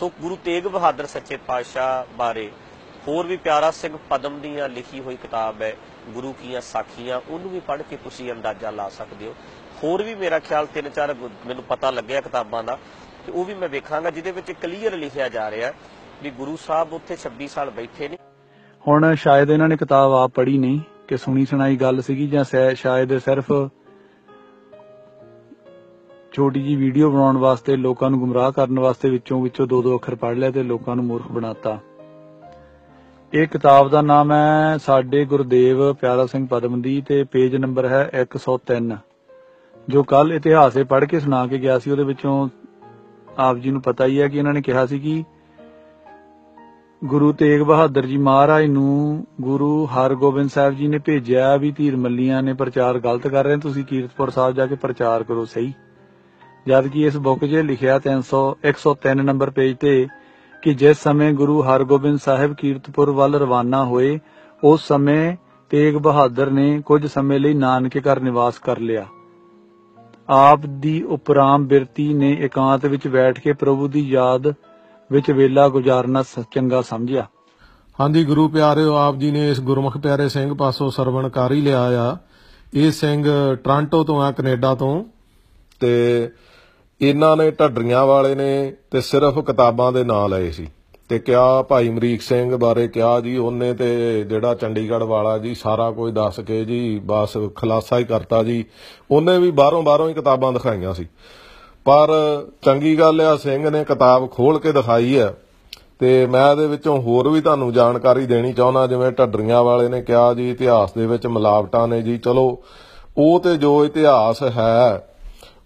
ਸੋ ਗੁਰੂ ਤੇਗ ਬਹਾਦਰ ਸੱਚੇ ਪਾਤਸ਼ਾਹ ਬਾਰੇ ਹੋਰ ਵੀ ਪਿਆਰਾ ਸਿੰਘ ਪਦਮ ਦੀਆਂ ਲਿਖੀ ਹੋਈ ਕਿਤਾਬ ਹੈ, ਗੁਰੂ ਕੀਆਂ ਸਾਖੀਆਂ, ਉਹਨੂੰ ਵੀ ਪੜ੍ਹ ਕੇ ਤੁਸੀਂ ਅੰਦਾਜ਼ਾ ਲਾ ਸਕਦੇ ਹੋ। ਹੋਰ ਵੀ ਮੇਰਾ ਖਿਆਲ ਤਿੰਨ ਚਾਰ ਮੈਨੂੰ ਪਤਾ ਲੱਗਿਆ ਕਿਤਾਬਾਂ ਦਾ, ਤੇ ਉਹ ਵੀ ਮੈਂ ਵੇਖਾਂਗਾ, ਜਿਹਦੇ ਵਿੱਚ ਕਲੀਅਰ ਲਿਖਿਆ ਜਾ ਰਿਹਾ ਵੀ ਗੁਰੂ ਸਾਹਿਬ ਉੱਥੇ 26 ਸਾਲ ਬੈਠੇ ਨੇ। ਹੁਣ ਸ਼ਾਇਦ ਇਹਨਾਂ ਨੇ ਕਿਤਾਬ ਆਪ ਪੜ੍ਹੀ ਨਹੀਂ, ਕਿ ਸੁਣੀ ਸੁਣਾਈ ਗੱਲ ਸੀਗੀ ਜਾਂ ਸ਼ਾਇਦ ਸਿਰਫ ਛੋਟੀ ਜੀ ਵੀਡੀਓ ਬਣਾਉਣ ਵਾਸਤੇ, ਲੋਕਾਂ ਨੂੰ ਗੁੰਮਰਾਹ ਕਰਨ ਵਾਸਤੇ ਵਿੱਚੋਂ ਵਿੱਚੋਂ ਦੋ ਦੋ ਅੱਖਰ ਪੜ ਲਿਆ ਤੇ ਲੋਕਾਂ ਨੂੰ ਮੂਰਖ ਬਣਾਤਾ। ਇਹ ਕਿਤਾਬ ਦਾ ਨਾਮ ਹੈ ਸਾਡੇ ਗੁਰਦੇਵ ਪਿਆਰਾ ਸਿੰਘ ਪਦਮਦੀ ਤੇ ਪੇਜ ਨੰਬਰ ਹੈ 103 ਜੋ ਕੱਲ ਇਤਿਹਾਸੇ ਪੜ੍ਹ ਕੇ ਸੁਣਾ ਕੇ ਗਿਆ ਸੀ। ਉਹਦੇ ਵਿੱਚੋਂ ਆਪ ਜੀ ਨੂੰ ਪਤਾ ਹੀ ਹੈ ਕਿ ਇਹਨਾਂ ਨੇ ਕਿਹਾ ਸੀ ਕਿ ਗੁਰੂ ਤੇਗ ਬਹਾਦਰ ਜੀ ਮਹਾਰਾਜ ਨੂੰ ਗੁਰੂ ਹਰਗੋਬਿੰਦ ਸਾਹਿਬ ਜੀ ਨੇ ਭੇਜਿਆ ਵੀ ਧੀਰ ਮੱਲੀਆਂ ਨੇ ਪ੍ਰਚਾਰ ਗਲਤ ਕਰ ਰਹੇ ਤੁਸੀਂ ਕੀਰਤਪੁਰ ਸਾਹਿਬ ਜਾ ਕੇ ਪ੍ਰਚਾਰ ਕਰੋ ਸਹੀ। ਜਦ ਕਿ ਇਸ ਬੁੱਕ 'ਚ ਲਿਖਿਆ 300 103 ਨੰਬਰ ਪੇਜ ਤੇ ਕਿ ਜਿਸ ਸਮੇਂ ਗੁਰੂ ਹਰਗੋਬਿੰਦ ਸਾਹਿਬ ਕੀਰਤਪੁਰ ਵੱਲ ਰਵਾਨਾ ਹੋਏ, ਉਸ ਸਮੇਂ ਤੇਗ ਬਹਾਦਰ ਨੇ ਕੁਝ ਸਮੇਂ ਲਈ ਨਾਨਕੇ ਘਰ ਨਿਵਾਸ ਕਰ ਲਿਆ। ਆਪ ਦੀ ਉਪਰਾਮ ਬਿਰਤੀ ਨੇ ਇਕਾਂਤ ਵਿੱਚ ਬੈਠ ਕੇ ਪ੍ਰਭੂ ਦੀ ਯਾਦ ਵਿੱਚ ਵੇਲਾ ਗੁਜ਼ਾਰਨਾ ਚੰਗਾ ਸਮਝਿਆ। ਹਾਂਜੀ, ਗੁਰੂ ਪਿਆਰਿਓ, ਆਪ ਜੀ ਨੇ ਇਸ ਗੁਰਮੁਖ ਪਿਆਰੇ ਸਿੰਘ ਪਾਸੋਂ ਸਰਵਣ ਕਰ ਹੀ ਲਿਆ ਆ ਇਹ ਸਿੰਘ ਟ੍ਰਾਂਟੋ ਤੋਂ ਆ, ਕੈਨੇਡਾ ਤੋਂ ਤੇ ਇਹਨਾਂ ਨੇ ਢੱਡਰੀਆਂ ਵਾਲੇ ਨੇ ਤੇ ਸਿਰਫ ਕਿਤਾਬਾਂ ਦੇ ਨਾਂ ਲਏ ਸੀ। ਤੇ ਕਿਹਾ ਭਾਈ ਅਮਰੀਕ ਸਿੰਘ ਬਾਰੇ ਕਿਹਾ ਜੀ, ਉਹਨੇ ਤੇ ਜਿਹੜਾ ਚੰਡੀਗੜ੍ਹ ਵਾਲਾ ਜੀ, ਸਾਰਾ ਕੁਝ ਦੱਸ ਕੇ ਜੀ, ਬਸ ਖਲਾਸਾ ਹੀ ਕਰਤਾ ਜੀ। ਉਹਨੇ ਵੀ ਬਾਹਰੋਂ ਬਾਹਰੋਂ ਹੀ ਕਿਤਾਬਾਂ ਦਿਖਾਈਆਂ ਸੀ। ਪਰ ਚੰਗੀ ਗੱਲ ਆ, ਸਿੰਘ ਨੇ ਕਿਤਾਬ ਖੋਲ ਕੇ ਦਿਖਾਈ ਹੈ ਤੇ ਮੈਂ ਇਹਦੇ ਵਿੱਚੋਂ ਹੋਰ ਵੀ ਤੁਹਾਨੂੰ ਜਾਣਕਾਰੀ ਦੇਣੀ ਚਾਹੁੰਦਾ, ਜਿਵੇਂ ਢੱਡਰੀਆਂ ਵਾਲੇ ਨੇ ਕਿਹਾ ਜੀ, ਇਤਿਹਾਸ ਦੇ ਵਿੱਚ ਮਿਲਾਵਟਾਂ ਨੇ ਜੀ, ਚਲੋ, ਉਹ ਤੇ ਜੋ ਇਤਿਹਾਸ ਹੈ,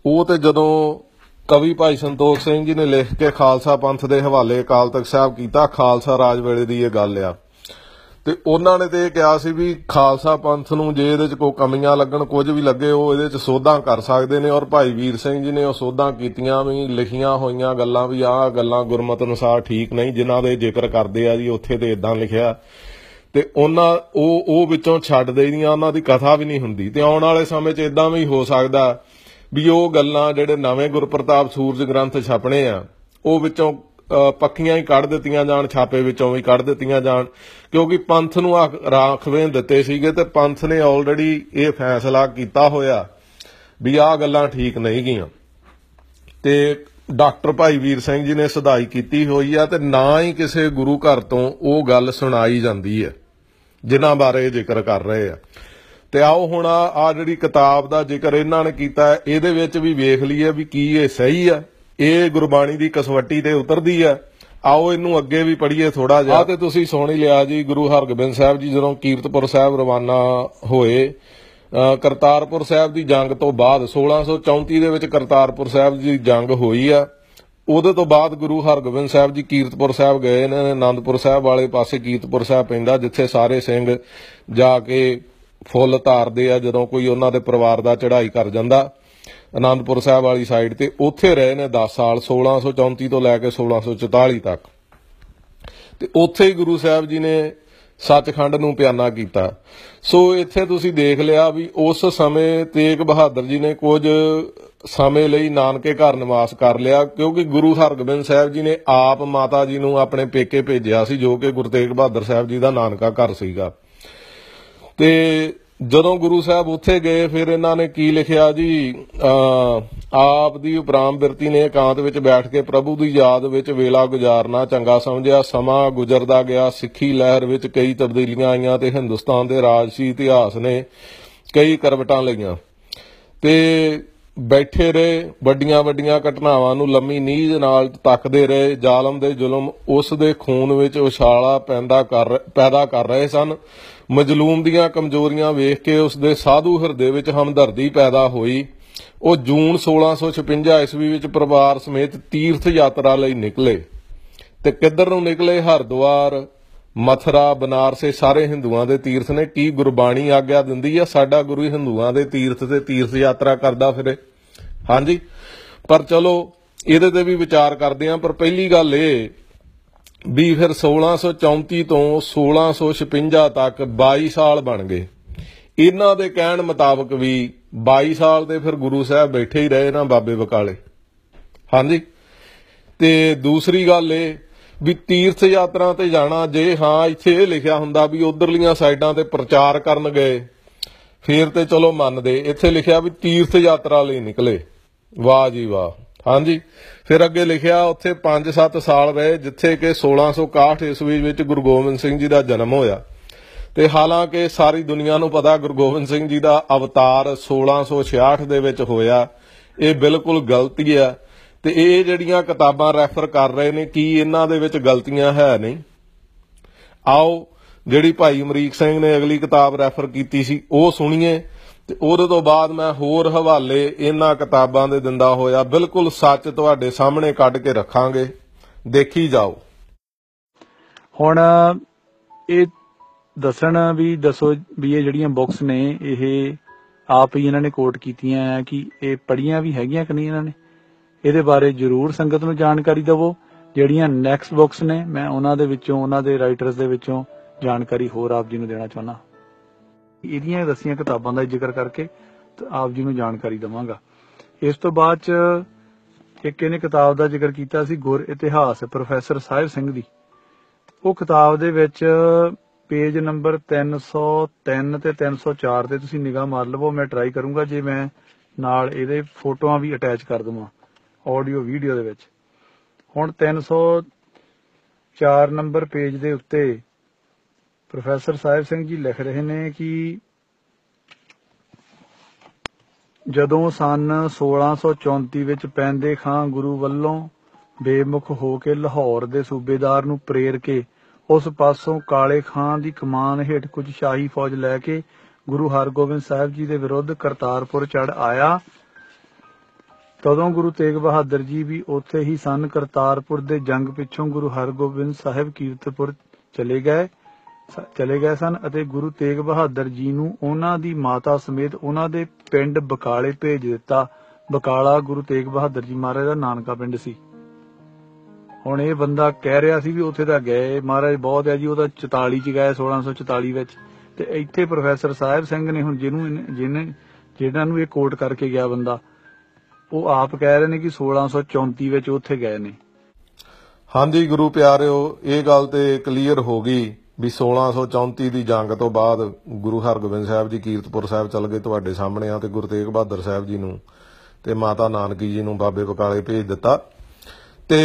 ਉਹ ਤੇ ਜਦੋਂ ਕਵੀ ਭਾਈ ਸੰਤੋਖ ਸਿੰਘ ਜੀ ਨੇ ਲਿਖ ਕੇ ਖਾਲਸਾ ਪੰਥ ਦੇ ਹਵਾਲੇ ਅਕਾਲ ਤਖਤ ਸਾਹਿਬ ਕੀਤਾ, ਖਾਲਸਾ ਰਾਜ ਵੇਲੇ ਦੀ ਇਹ ਗੱਲ ਆ। ਤੇ ਉਹਨਾਂ ਨੇ ਤੇ ਇਹ ਕਿਹਾ ਸੀ ਵੀ ਖਾਲਸਾ ਪੰਥ ਨੂੰ ਜੇ ਇਹਦੇ ਚ ਕੋਈ ਕਮੀਆਂ ਲੱਗਣ, ਕੁਝ ਵੀ ਲੱਗੇ, ਉਹ ਇਹਦੇ ਚ ਸੋਧਾਂ ਕਰ ਸਕਦੇ ਨੇ ਔਰ ਭਾਈ ਵੀਰ ਸਿੰਘ ਜੀ ਨੇ ਉਹ ਸੋਧਾਂ ਕੀਤੀਆਂ ਵੀ, ਲਿਖੀਆਂ ਹੋਈਆਂ ਗੱਲਾਂ ਵੀ, ਆਹ ਗੱਲਾਂ ਗੁਰਮਤ ਅਨੁਸਾਰ ਠੀਕ ਨਹੀਂ, ਜਿਨ੍ਹਾਂ ਦੇ ਜ਼ਿਕਰ ਕਰਦੇ ਆ ਜੀ, ਉੱਥੇ ਤੇ ਇਦਾਂ ਲਿਖਿਆ। ਤੇ ਉਹਨਾਂ, ਉਹ ਉਹ ਵਿੱਚੋਂ ਛੱਡ ਦੇਈਆਂ, ਉਹਨਾਂ ਦੀ ਕਥਾ ਵੀ ਨਹੀਂ ਹੁੰਦੀ। ਤੇ ਆਉਣ ਵਾਲੇ ਸਮੇਂ 'ਚ ਇਦਾਂ ਵੀ ਹੋ ਸਕਦਾ ਵੀ ਉਹ ਗੱਲਾਂ ਜਿਹੜੇ ਨਵੇਂ ਗੁਰਪ੍ਰਤਾਪ ਸੂਰਜ ਗ੍ਰੰਥ ਛਪਣੇ ਆ ਉਹ ਵਿੱਚੋਂ ਅ, ਪੱਕੀਆਂ ਹੀ ਕੱਢ ਦਿੱਤੀਆਂ ਜਾਣ ਛਾਪੇ ਵਿੱਚੋਂ ਵੀ ਕੱਢ ਦਿੱਤੀਆਂ ਜਾਣ। ਕਿਉਂਕਿ ਪੰਥ ਨੂੰ ਰਾਖਵੇਂ ਦਿੱਤੇ ਸੀਗੇ ਤੇ ਪੰਥ ਨੇ ਆਲਰੇਡੀ ਇਹ ਫੈਸਲਾ ਕੀਤਾ ਹੋਇਆ ਵੀ ਆਹ ਗੱਲਾਂ ਠੀਕ ਨਹੀਂ ਗਈਆਂ। ਤੇ ਡਾਕਟਰ ਭਾਈ ਵੀਰ ਸਿੰਘ ਜੀ ਨੇ ਸਦਾਈ ਕੀਤੀ ਹੋਈ ਆ ਤੇ ਨਾ ਹੀ ਕਿਸੇ ਗੁਰੂ ਘਰ ਤੋਂ ਉਹ ਗੱਲ ਸੁਣਾਈ ਜਾਂਦੀ ਹੈ ਜਿਨ੍ਹਾਂ ਬਾਰੇ ਜ਼ਿਕਰ ਕਰ ਰਹੇ ਆ। ਤੇ ਆਓ ਹੁਣ ਆ ਜਿਹੜੀ ਕਿਤਾਬ ਦਾ ਜ਼ਿਕਰ ਇਹਨਾਂ ਨੇ ਕੀਤਾ ਇਹਦੇ ਵਿੱਚ ਵੀ ਵੇਖ ਲਈਏ ਵੀ ਕੀ ਇਹ ਸਹੀ ਆ। ਇਹ ਗੁਰਬਾਣੀ ਦੀ ਕਸਵੱਟੀ ਤੇ ਉਤਰਦੀ ਆ। ਆਓ ਇਹਨੂੰ ਅੱਗੇ ਵੀ ਪੜ੍ਹੀਏ ਥੋੜਾ ਜਿਹਾ। ਆ ਤੇ ਤੁਸੀਂ ਸੁਣ ਹੀ ਲਿਆ ਜੀ, ਗੁਰੂ ਹਰਗੋਬਿੰਦ ਸਾਹਿਬ ਜੀ ਜਦੋਂ ਕੀਰਤਪੁਰ ਸਾਹਿਬ ਰਵਾਨਾ ਹੋਏ ਕਰਤਾਰਪੁਰ ਸਾਹਿਬ ਦੀ ਜੰਗ ਤੋਂ ਬਾਅਦ 1634 ਦੇ ਵਿੱਚ ਕਰਤਾਰਪੁਰ ਸਾਹਿਬ ਦੀ ਜੰਗ ਹੋਈ ਆ। ਉਹਦੇ ਤੋਂ ਬਾਅਦ ਗੁਰੂ ਹਰਗੋਬਿੰਦ ਸਾਹਿਬ ਜੀ ਕੀਰਤਪੁਰ ਸਾਹਿਬ ਗਏ ਨੇ ਆਨੰਦਪੁਰ ਸਾਹਿਬ ਵਾਲੇ ਪਾਸੇ ਕੀਰਤਪੁਰ ਸਾਹਿਬ ਪੈਂਦਾ, ਜਿੱਥੇ ਸਾਰੇ ਸਿੰਘ ਜਾ ਕੇ ਫੁੱਲ ਧਾਰਦੇ ਆ, ਜਦੋਂ ਕੋਈ ਉਹਨਾਂ ਦੇ ਪਰਿਵਾਰ ਦਾ ਚੜ੍ਹਾਈ ਕਰ ਜਾਂਦਾ ਆਨੰਦਪੁਰ ਸਾਹਿਬ ਵਾਲੀ ਸਾਈਡ ਤੇ, ਉੱਥੇ ਰਹੇ ਨੇ 10 ਸਾਲ 1634 ਤੋਂ ਲੈ ਕੇ 1644 ਤੱਕ। ਤੇ ਉੱਥੇ ਹੀ ਗੁਰੂ ਸਾਹਿਬ ਜੀ ਨੇ ਸੱਚਖੰਡ ਨੂੰ ਪਿਆਨਾ ਕੀਤਾ। ਸੋ ਇੱਥੇ ਤੁਸੀਂ ਦੇਖ ਲਿਆ ਵੀ ਉਸ ਸਮੇਂ ਤੇਗ ਬਹਾਦਰ ਜੀ ਨੇ ਕੁਝ ਸਮੇਂ ਲਈ ਨਾਨਕੇ ਘਰ ਨਿਵਾਸ ਕਰ ਲਿਆ, ਕਿਉਂਕਿ ਗੁਰੂ ਹਰਗੋਬਿੰਦ ਸਾਹਿਬ ਜੀ ਨੇ ਆਪ ਮਾਤਾ ਜੀ ਨੂੰ ਆਪਣੇ ਪੇਕੇ ਭੇਜਿਆ ਸੀ, ਜੋ ਕਿ ਗੁਰੂ ਤੇਗ ਬਹਾਦਰ ਸਾਹਿਬ ਜੀ ਦਾ ਨਾਨਕਾ ਘਰ ਸੀਗਾ। ਤੇ ਜਦੋਂ ਗੁਰੂ ਸਾਹਿਬ ਉੱਥੇ ਗਏ, ਫਿਰ ਇਹਨਾਂ ਨੇ ਕੀ ਲਿਖਿਆ ਜੀ? ਆਪ ਦੀ ਉਪਰਾਮ ਬਿਰਤੀ ਨੇ ਇਕਾਂਤ ਵਿੱਚ ਬੈਠ ਕੇ ਪ੍ਰਭੂ ਦੀ ਯਾਦ ਵਿੱਚ ਵੇਲਾ ਗੁਜ਼ਾਰਨਾ ਚੰਗਾ ਸਮਝਿਆ। ਸਮਾਂ ਗੁਜ਼ਰਦਾ ਗਿਆ, ਸਿੱਖੀ ਲਹਿਰ ਵਿੱਚ ਕਈ ਤਬਦੀਲੀਆਂ ਆਈਆਂ ਤੇ ਹਿੰਦੁਸਤਾਨ ਦੇ ਰਾਜਸੀ ਇਤਿਹਾਸ ਨੇ ਕਈ ਕਰਵਟਾਂ ਲਈਆਂ। ਤੇ ਬੈਠੇ ਰਹੇ, ਵੱਡੀਆਂ ਵੱਡੀਆਂ ਘਟਨਾਵਾਂ ਨੂੰ ਲੰਮੀ ਨੀਝ ਨਾਲ ਤੱਕਦੇ ਰਹੇ, ਜ਼ਾਲਮ ਦੇ ਜ਼ੁਲਮ ਉਸ ਦੇ ਖੂਨ ਵਿੱਚ ਉਛਾਲਾ ਪੈਂਦਾ ਕਰ ਪੈਦਾ ਕਰ ਰਹੇ ਸਨ। ਮਜਲੂਮ ਦੀਆਂ ਕਮਜ਼ੋਰੀਆਂ ਵੇਖ ਕੇ ਉਸ ਦੇ ਸਾਧੂ ਹਿਰਦੇ ਵਿੱਚ ਹਮਦਰਦੀ ਪੈਦਾ ਹੋਈ। ਉਹ ਜੂਨ 1656 ਈਸਵੀ ਵਿੱਚ ਪਰਿਵਾਰ ਸਮੇਤ ਤੀਰਥ ਯਾਤਰਾ ਲਈ ਨਿਕਲੇ। ਤੇ ਕਿੱਧਰ ਨੂੰ ਨਿਕਲੇ? ਹਰਿਦੁਆਰ, ਮਥਰਾ, ਬਨਾਰਸ ਇਹ ਸਾਰੇ ਹਿੰਦੂਆਂ ਦੇ ਤੀਰਥ ਨੇ। ਕੀ ਗੁਰਬਾਣੀ ਆਗਿਆ ਦਿੰਦੀ ਆ? ਸਾਡਾ ਗੁਰੂ ਹਿੰਦੂਆਂ ਦੇ ਤੀਰਥ ਤੇ ਤੀਰਥ ਯਾਤਰਾ ਕਰਦਾ ਫਿਰੇ। ਹਾਂਜੀ। ਪਰ ਚਲੋ, ਇਹਦੇ ਤੇ ਵੀ ਵਿਚਾਰ ਕਰਦੇ ਆਂ, ਪਰ ਪਹਿਲੀ ਗੱਲ ਇਹ ਵੀ ਫਿਰ 1634 ਤੋਂ 1656 ਤੱਕ 22 ਸਾਲ ਬਣ ਗਏ। ਇਹਨਾਂ ਦੇ ਕਹਿਣ ਮੁਤਾਬਕ ਵੀ 22 ਸਾਲ ਦੇ ਫਿਰ ਗੁਰੂ ਸਾਹਿਬ ਬੈਠੇ ਹੀ ਰਹੇ ਨਾ ਬਾਬੇ ਬਕਾਲੇ। ਹਾਂਜੀ। ਤੇ ਦੂਸਰੀ ਗੱਲ ਇਹ ਵੀ ਤੀਰਥ ਯਾਤਰਾ ਤੇ ਜਾਣਾ, ਜੇ ਹਾਂ ਇੱਥੇ ਇਹ ਲਿਖਿਆ ਹੁੰਦਾ ਵੀ ਉਧਰਲੀਆਂ ਸਾਈਡਾਂ ਤੇ ਪ੍ਰਚਾਰ ਕਰਨ ਗਏ, ਫੇਰ ਤੇ ਚਲੋ ਮੰਨਦੇ। ਇੱਥੇ ਲਿਖਿਆ ਵੀ ਤੀਰਥ ਯਾਤਰਾ ਲਈ ਨਿਕਲੇ। ਵਾਹ ਜੀ ਵਾਹ। ਹਾਂਜੀ। ਫਿਰ ਅੱਗੇ ਲਿਖਿਆ, ਉੱਥੇ 5-7 ਸਾਲ ਰਹੇ, ਜਿੱਥੇ ਕਿ 1661 ਈਸਵੀ ਵਿੱਚ ਗੁਰੂ ਗੋਬਿੰਦ ਸਿੰਘ ਜੀ ਦਾ ਜਨਮ ਹੋਇਆ। ਤੇ ਹਾਲਾਂਕਿ ਸਾਰੀ ਦੁਨੀਆ ਨੂੰ ਪਤਾ, ਗੁਰੂ ਗੋਬਿੰਦ ਸਿੰਘ ਜੀ ਦਾ ਅਵਤਾਰ 1666 ਦੇ ਵਿੱਚ ਹੋਇਆ। ਇਹ ਬਿਲਕੁਲ ਗਲਤੀ ਹੈ ਤੇ ਇਹ ਜਿਹੜੀਆਂ ਕਿਤਾਬਾਂ ਰੈਫਰ ਕਰ ਰਹੇ ਨੇ, ਕੀ ਇਹਨਾਂ ਦੇ ਵਿੱਚ ਗਲਤੀਆਂ ਹੈ ਨਹੀਂ? ਆਓ, ਜਿਹੜੀ ਭਾਈ ਅਮਰੀਕ ਸਿੰਘ ਨੇ ਅਗਲੀ ਕਿਤਾਬ ਰੈਫਰ ਕੀਤੀ ਸੀ, ਉਹ ਸੁਣੀਏ। ਤੇ ਉਹਦੇ ਤੋਂ ਬਾਅਦ ਮੈਂ ਹੋਰ ਹਵਾਲੇ ਇਹਨਾਂ ਕਿਤਾਬਾਂ ਦੇ ਦਿੰਦਾ ਹੋਇਆ ਬਿਲਕੁਲ ਸੱਚ ਤੁਹਾਡੇ ਸਾਹਮਣੇ ਕੱਢ ਕੇ ਰੱਖਾਂਗੇ। ਦੇਖੀ ਜਾਓ। ਹੁਣ, ਇਹ ਦੱਸਣ ਵੀ ਦੱਸੋ ਵੀ ਇਹ ਜਿਹੜੀਆਂ ਬੁੱਕਸ ਨੇ, ਇਹ ਆਪ ਹੀ ਇਹਨਾਂ ਨੇ ਕੋਟ ਕੀਤੀਆਂ ਆ ਕਿ ਇਹ ਪੜੀਆਂ ਵੀ ਹੈਗੀਆਂ ਕਿ ਨਹੀਂ ਇਹਨਾਂ ਨੇ? ਇਹਦੇ ਬਾਰੇ ਜਰੂਰ ਸੰਗਤ ਨੂੰ ਜਾਣਕਾਰੀ ਦਿਵੋ। ਜਿਹੜੀਆਂ ਨੈਕਸਟ ਬੁੱਕਸ ਨੇ, ਮੈਂ ਉਹਨਾਂ ਦੇ ਵਿੱਚੋਂ, ਉਹਨਾਂ ਦੇ ਰਾਈਟਰਸ ਦੇ ਵਿੱਚੋਂ ਜਾਣਕਾਰੀ ਹੋਰ ਆਪ ਜੀ ਨੂੰ ਦੇਣਾ ਚਾਹੁੰਦਾ। ਇਹਦੀਆਂ ਦੱਸੀਆਂ ਕਿਤਾਬਾਂ ਦਾ ਜ਼ਿਕਰ ਕਰਕੇ ਆਪ ਜੀ ਨੂੰ ਜਾਣਕਾਰੀ ਦਵਾਂਗਾ। ਇਸ ਤੋਂ ਬਾਅਦ ਚ ਇੱਕ ਇਹਨੇ ਕਿਤਾਬ ਦਾ ਜ਼ਿਕਰ ਕੀਤਾ ਸੀ ਗੁਰ ਇਤਿਹਾਸ, ਪ੍ਰੋਫੈਸਰ ਸਾਹਿਬ ਸਿੰਘ ਦੀ। ਉਹ ਕਿਤਾਬ ਦੇ ਵਿੱਚ ਪੇਜ ਨੰਬਰ 303 ਤੇ 304 ਤੇ ਤੁਸੀਂ ਨਿਗਾਹ ਮਾਰ ਲਵੋ, ਮੈਂ ਟਰਾਈ ਕਰੂੰਗਾ ਜੇ ਮੈਂ ਨਾਲ ਇਹਦੇ ਫੋਟੋਆਂ ਵੀ ਅਟੈਚ ਕਰ ਦਵਾਂ ਆਡੀਓ ਵੀਡੀਓ ਦੇ ਵਿੱਚ। ਹੁਣ 304 ਨੰਬਰ ਪੇਜ ਦੇ ਉੱਤੇ ਪ੍ਰੋਫੈਸਰ ਸਾਹਿਬ ਸਿੰਘ ਜੀ ਲਿਖ ਰਹੇ ਨੇ ਕਿ ਜਦੋਂ ਸਨ 1634 ਵਿੱਚ ਪੈਂਦੇ ਖਾਂ ਗੁਰੂ ਵੱਲੋਂ ਬੇਮੁਖ ਹੋ ਕੇ ਲਾਹੌਰ ਦੇ ਸੂਬੇਦਾਰ ਨੂੰ ਪ੍ਰੇਰ ਕੇ ਉਸ ਪਾਸੋਂ ਕਾਲੇ ਖਾਂ ਦੀ ਕਮਾਨ ਹੇਠ ਕੁਝ ਸ਼ਾਹੀ ਫੌਜ ਲੈ ਕੇ ਗੁਰੂ ਹਰਗੋਬਿੰਦ ਸਾਹਿਬ ਜੀ ਦੇ ਵਿਰੁੱਧ ਕਰਤਾਰਪੁਰ ਚੜ ਆਇਆ। ਤਦੋਂ ਗੁਰੂ ਤੇਗ ਬਹਾਦਰ ਜੀ ਵੀ ਉੱਥੇ ਹੀ ਸਨ ਕਰਤਾਰਪੁਰ ਦੇ ਜੰਗ ਪਿੱਛੋਂ ਗੁਰੂ ਹਰਗੋਬਿੰਦ ਸਾਹਿਬ ਕੀਰਤਪੁਰ ਚਲੇ ਗਏ। ਸ- ਚਲੇ ਗਏ ਸਨ ਅਤੇ ਗੁਰੂ ਤੇਗ ਬਹਾਦਰ ਜੀ ਨੂੰ ਉਹਨਾਂ ਦੀ ਮਾਤਾ ਸਮੇਤ ਉਹਨਾਂ ਦੇ ਪਿੰਡ ਬਕਾਲੇ ਭੇਜ ਦਿੱਤਾ। ਬਕਾਲਾ ਗੁਰੂ ਤੇਗ ਬਹਾਦਰ ਜੀ ਮਹਾਰਾਜ ਦਾ ਨਾਨਕਾ ਪਿੰਡ ਸੀ। ਹੁਣ ਇਹ ਬੰਦਾ ਕਹਿ ਰਿਹਾ ਸੀ ਵੀ ਉੱਥੇ ਤਾਂ ਗਏ। ਮਹਾਰਾਜ ਬਹੁਤ ਹੈ ਜੀ, ਉਹ ਤਾਂ 44 ਚ ਗਏ 1644 ਵਿੱਚ। ਤੇ ਇੱਥੇ ਪ੍ਰੋਫੈਸਰ ਸਾਹਿਬ ਸਿੰਘ ਨੇ ਹੁਣ ਜਿਹਨੂੰ ਜਿਹਨੇ, ਜਿਹਨਾਂ ਨੂੰ ਇਹ ਕੋਟ ਕਰਕੇ ਗਿਆ ਬੰਦਾ, ਉਹ ਆਪ ਕਹਿ ਰਹੇ ਨੇ ਕਿ 1634 ਵਿੱਚ ਉੱਥੇ ਗਏ ਨੇ। ਹਾਂਜੀ ਗੁਰੂ ਪਿਆਰਿਓ, ਇਹ ਗੱਲ ਤੇ ਕਲੀਅਰ ਹੋ ਗਈ। ਵੀ 1634 ਦੀ ਜੰਗ ਤੋਂ ਬਾਅਦ ਗੁਰੂ ਹਰਗੋਬਿੰਦ ਸਾਹਿਬ ਜੀ ਕੀਰਤਪੁਰ ਸਾਹਿਬ ਚੱਲ ਗਏ ਤੁਹਾਡੇ ਸਾਹਮਣੇ ਆ ਤੇ ਗੁਰੂ ਤੇਗ ਬਹਾਦਰ ਸਾਹਿਬ ਜੀ ਨੂੰ ਤੇ ਮਾਤਾ ਨਾਨਕੀ ਜੀ ਨੂੰ ਬਾਬੇ ਬਕਾਲੇ ਭੇਜ ਦਿੱਤਾ। ਤੇ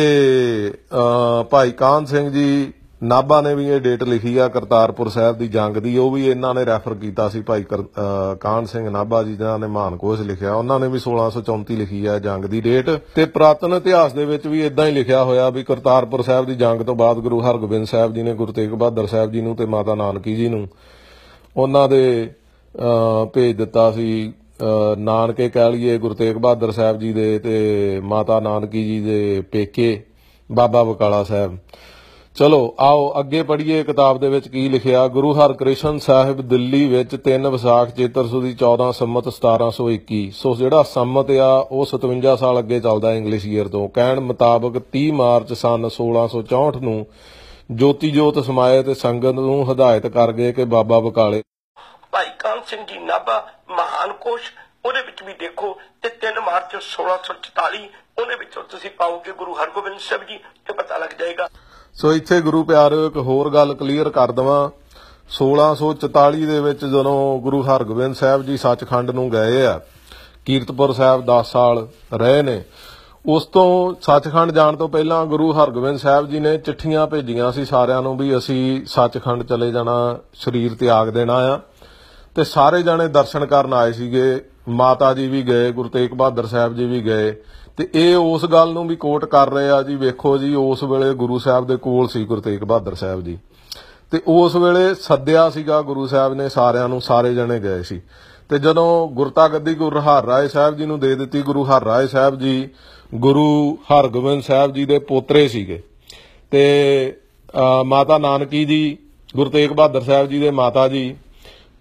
ਭਾਈ ਕਾਨ ਸਿੰਘ ਜੀ ਨਾਭਾ ਨੇ ਵੀ ਇਹ ਡੇਟ ਲਿਖੀ ਆ, ਕਰਤਾਰਪੁਰ ਸਾਹਿਬ ਦੀ ਜੰਗ ਦੀ, ਉਹ ਵੀ ਇਹਨਾਂ ਨੇ ਰੈਫਰ ਕੀਤਾ ਸੀ ਭਾਈ ਕਰ- ਕਾਹਨ ਸਿੰਘ ਨਾਭਾ ਜੀ ਜਿਨ੍ਹਾਂ ਨੇ ਮਾਨਕੋਸ਼ ਲਿਖਿਆ। ਉਹਨਾਂ ਨੇ ਵੀ 1634 ਲਿਖੀ ਆ ਜੰਗ ਦੀ ਡੇਟ ਤੇ ਪ੍ਰਾਤਨ ਇਤਿਹਾਸ ਦੇ ਵਿੱਚ ਵੀ ਇਦਾਂ ਹੀ ਲਿਖਿਆ ਹੋਇਆ ਵੀ ਕਰਤਾਰਪੁਰ ਸਾਹਿਬ ਦੀ ਜੰਗ ਤੋਂ ਬਾਅਦ ਗੁਰੂ ਹਰਗੋਬਿੰਦ ਸਾਹਿਬ ਜੀ ਨੇ, ਗੁਰੂ ਤੇਗ ਬਹਾਦਰ ਸਾਹਿਬ ਜੀ ਨੂੰ ਤੇ ਮਾਤਾ ਨਾਨਕੀ ਜੀ ਨੂੰ ਉਹਨਾਂ ਦੇ ਭੇਜ ਦਿੱਤਾ ਸੀ। ਨਾਨਕੇ ਕਹਿ ਲਈਏ ਗੁਰੂ ਤੇਗ ਬਹਾਦਰ ਸਾਹਿਬ ਜੀ ਦੇ ਤੇ ਮਾਤਾ ਨਾਨਕੀ ਜੀ ਦੇ ਪੇਕੇ ਬਾਬਾ ਬਕਾਲਾ ਸਾਹਿਬ। ਚਲੋ, ਆਓ ਅੱਗੇ ਪੜ੍ਹੀਏ ਕਿਤਾਬ ਦੇ ਵਿੱਚ ਕੀ ਲਿਖਿਆ। ਗੁਰੂ ਹਰਕ੍ਰਿਸ਼ਨ ਸਾਹਿਬ ਦਿੱਲੀ ਵਿੱਚ 3 ਵਿਸਾਖ ਚੇਤਰ ਸੁਦੀ 14 ਸੰਮਤ 1721 ਸੋ ਜਿਹੜਾ ਸੰਮਤ ਆ, ਉਹ 57 ਸਾਲ ਅੱਗੇ ਚੱਲਦਾ ਇੰਗਲਿਸ਼ ਈਅਰ ਤੋਂ। ਕਹਿਣ ਮੁਤਾਬਕ 30 ਮਾਰਚ ਸਨ 1664 ਨੂੰ ਜੋਤੀ ਜੋਤ ਸਮਾਏ ਤੇ ਸੰਗਤ ਨੂੰ ਹਦਾਇਤ ਕਰ ਗਏ ਕਿ ਬਾਬਾ ਬਕਾਲੇ ਭਾਈ ਕਾਨ ਸਿੰਘ ਜੀ ਨਾਭਾ, ਮਹਾਨ ਕੋਸ਼, ਉਹਦੇ ਵਿੱਚ ਵੀ ਦੇਖੋ ਤੇ 3 ਮਾਰਚ 1644 ਉਹਦੇ ਵਿੱਚੋਂ ਤੁਸੀਂ ਪਾਓਗੇ ਗੁਰੂ ਹਰਗੋਬਿੰਦ ਸਾਹਿਬ ਜੀ ਤੇ ਪਤਾ ਲੱਗ ਜਾਏਗਾ। ਸੋ ਇੱਥੇ ਗੁਰੂ ਪਿਆਰਿਓ ਇੱਕ ਹੋਰ ਗੱਲ ਕਲੀਅਰ ਕਰ ਦਵਾਂ। 1644 ਦੇ ਵਿੱਚ ਜਦੋਂ ਗੁਰੂ ਹਰਗੋਬਿੰਦ ਸਾਹਿਬ ਜੀ ਸੱਚਖੰਡ ਨੂੰ ਗਏ ਆ, ਕੀਰਤਪੁਰ ਸਾਹਿਬ 10 ਸਾਲ ਰਹੇ ਨੇ, ਉਸ ਤੋਂ ਸੱਚਖੰਡ ਜਾਣ ਤੋਂ ਪਹਿਲਾਂ ਗੁਰੂ ਹਰਗੋਬਿੰਦ ਸਾਹਿਬ ਜੀ ਨੇ ਚਿੱਠੀਆਂ ਭੇਜੀਆਂ ਸੀ ਸਾਰਿਆਂ ਨੂੰ ਵੀ ਅਸੀਂ ਸੱਚਖੰਡ ਚਲੇ ਜਾਣਾ, ਸਰੀਰ ਤਿਆਗ ਦੇਣਾ ਆ। ਤੇ ਸਾਰੇ ਜਾਣੇ ਦਰਸ਼ਨ ਕਰਨ ਆਏ ਸੀਗੇ, ਮਾਤਾ ਜੀ ਵੀ ਗਏ, ਗੁਰੂ ਤੇਗ ਬਹਾਦਰ ਸਾਹਿਬ ਜੀ ਵੀ ਗਏ। ਤੇ ਇਹ ਉਸ ਗੱਲ ਨੂੰ ਵੀ ਕੋਟ ਕਰ ਰਹੇ ਆ ਜੀ, ਵੇਖੋ ਜੀ, ਉਸ ਵੇਲੇ ਗੁਰੂ ਸਾਹਿਬ ਦੇ ਕੋਲ ਸੀ ਗੁਰੂ ਤੇਗ ਬਹਾਦਰ ਸਾਹਿਬ ਜੀ। ਤੇ ਉਸ ਵੇਲੇ ਸੱਦਿਆ ਸੀਗਾ ਗੁਰੂ ਸਾਹਿਬ ਨੇ ਸਾਰਿਆਂ ਨੂੰ, ਸਾਰੇ ਜਣੇ ਗਏ ਸੀ। ਤੇ ਜਦੋਂ ਗੁਰਤਾ ਗੱਦੀ ਗੁਰੂ ਹਰ ਰਾਏ ਸਾਹਿਬ ਜੀ ਨੂੰ ਦੇ ਦਿੱਤੀ, ਗੁਰੂ ਹਰ ਰਾਏ ਸਾਹਿਬ ਜੀ, ਗੁਰੂ ਹਰਗੋਬਿੰਦ ਸਾਹਿਬ ਜੀ ਦੇ ਪੋਤਰੇ ਸੀਗੇ। ਤੇ ਮਾਤਾ ਨਾਨਕੀ ਜੀ, ਗੁਰੂ ਤੇਗ ਬਹਾਦਰ ਸਾਹਿਬ ਜੀ ਦੇ ਮਾਤਾ ਜੀ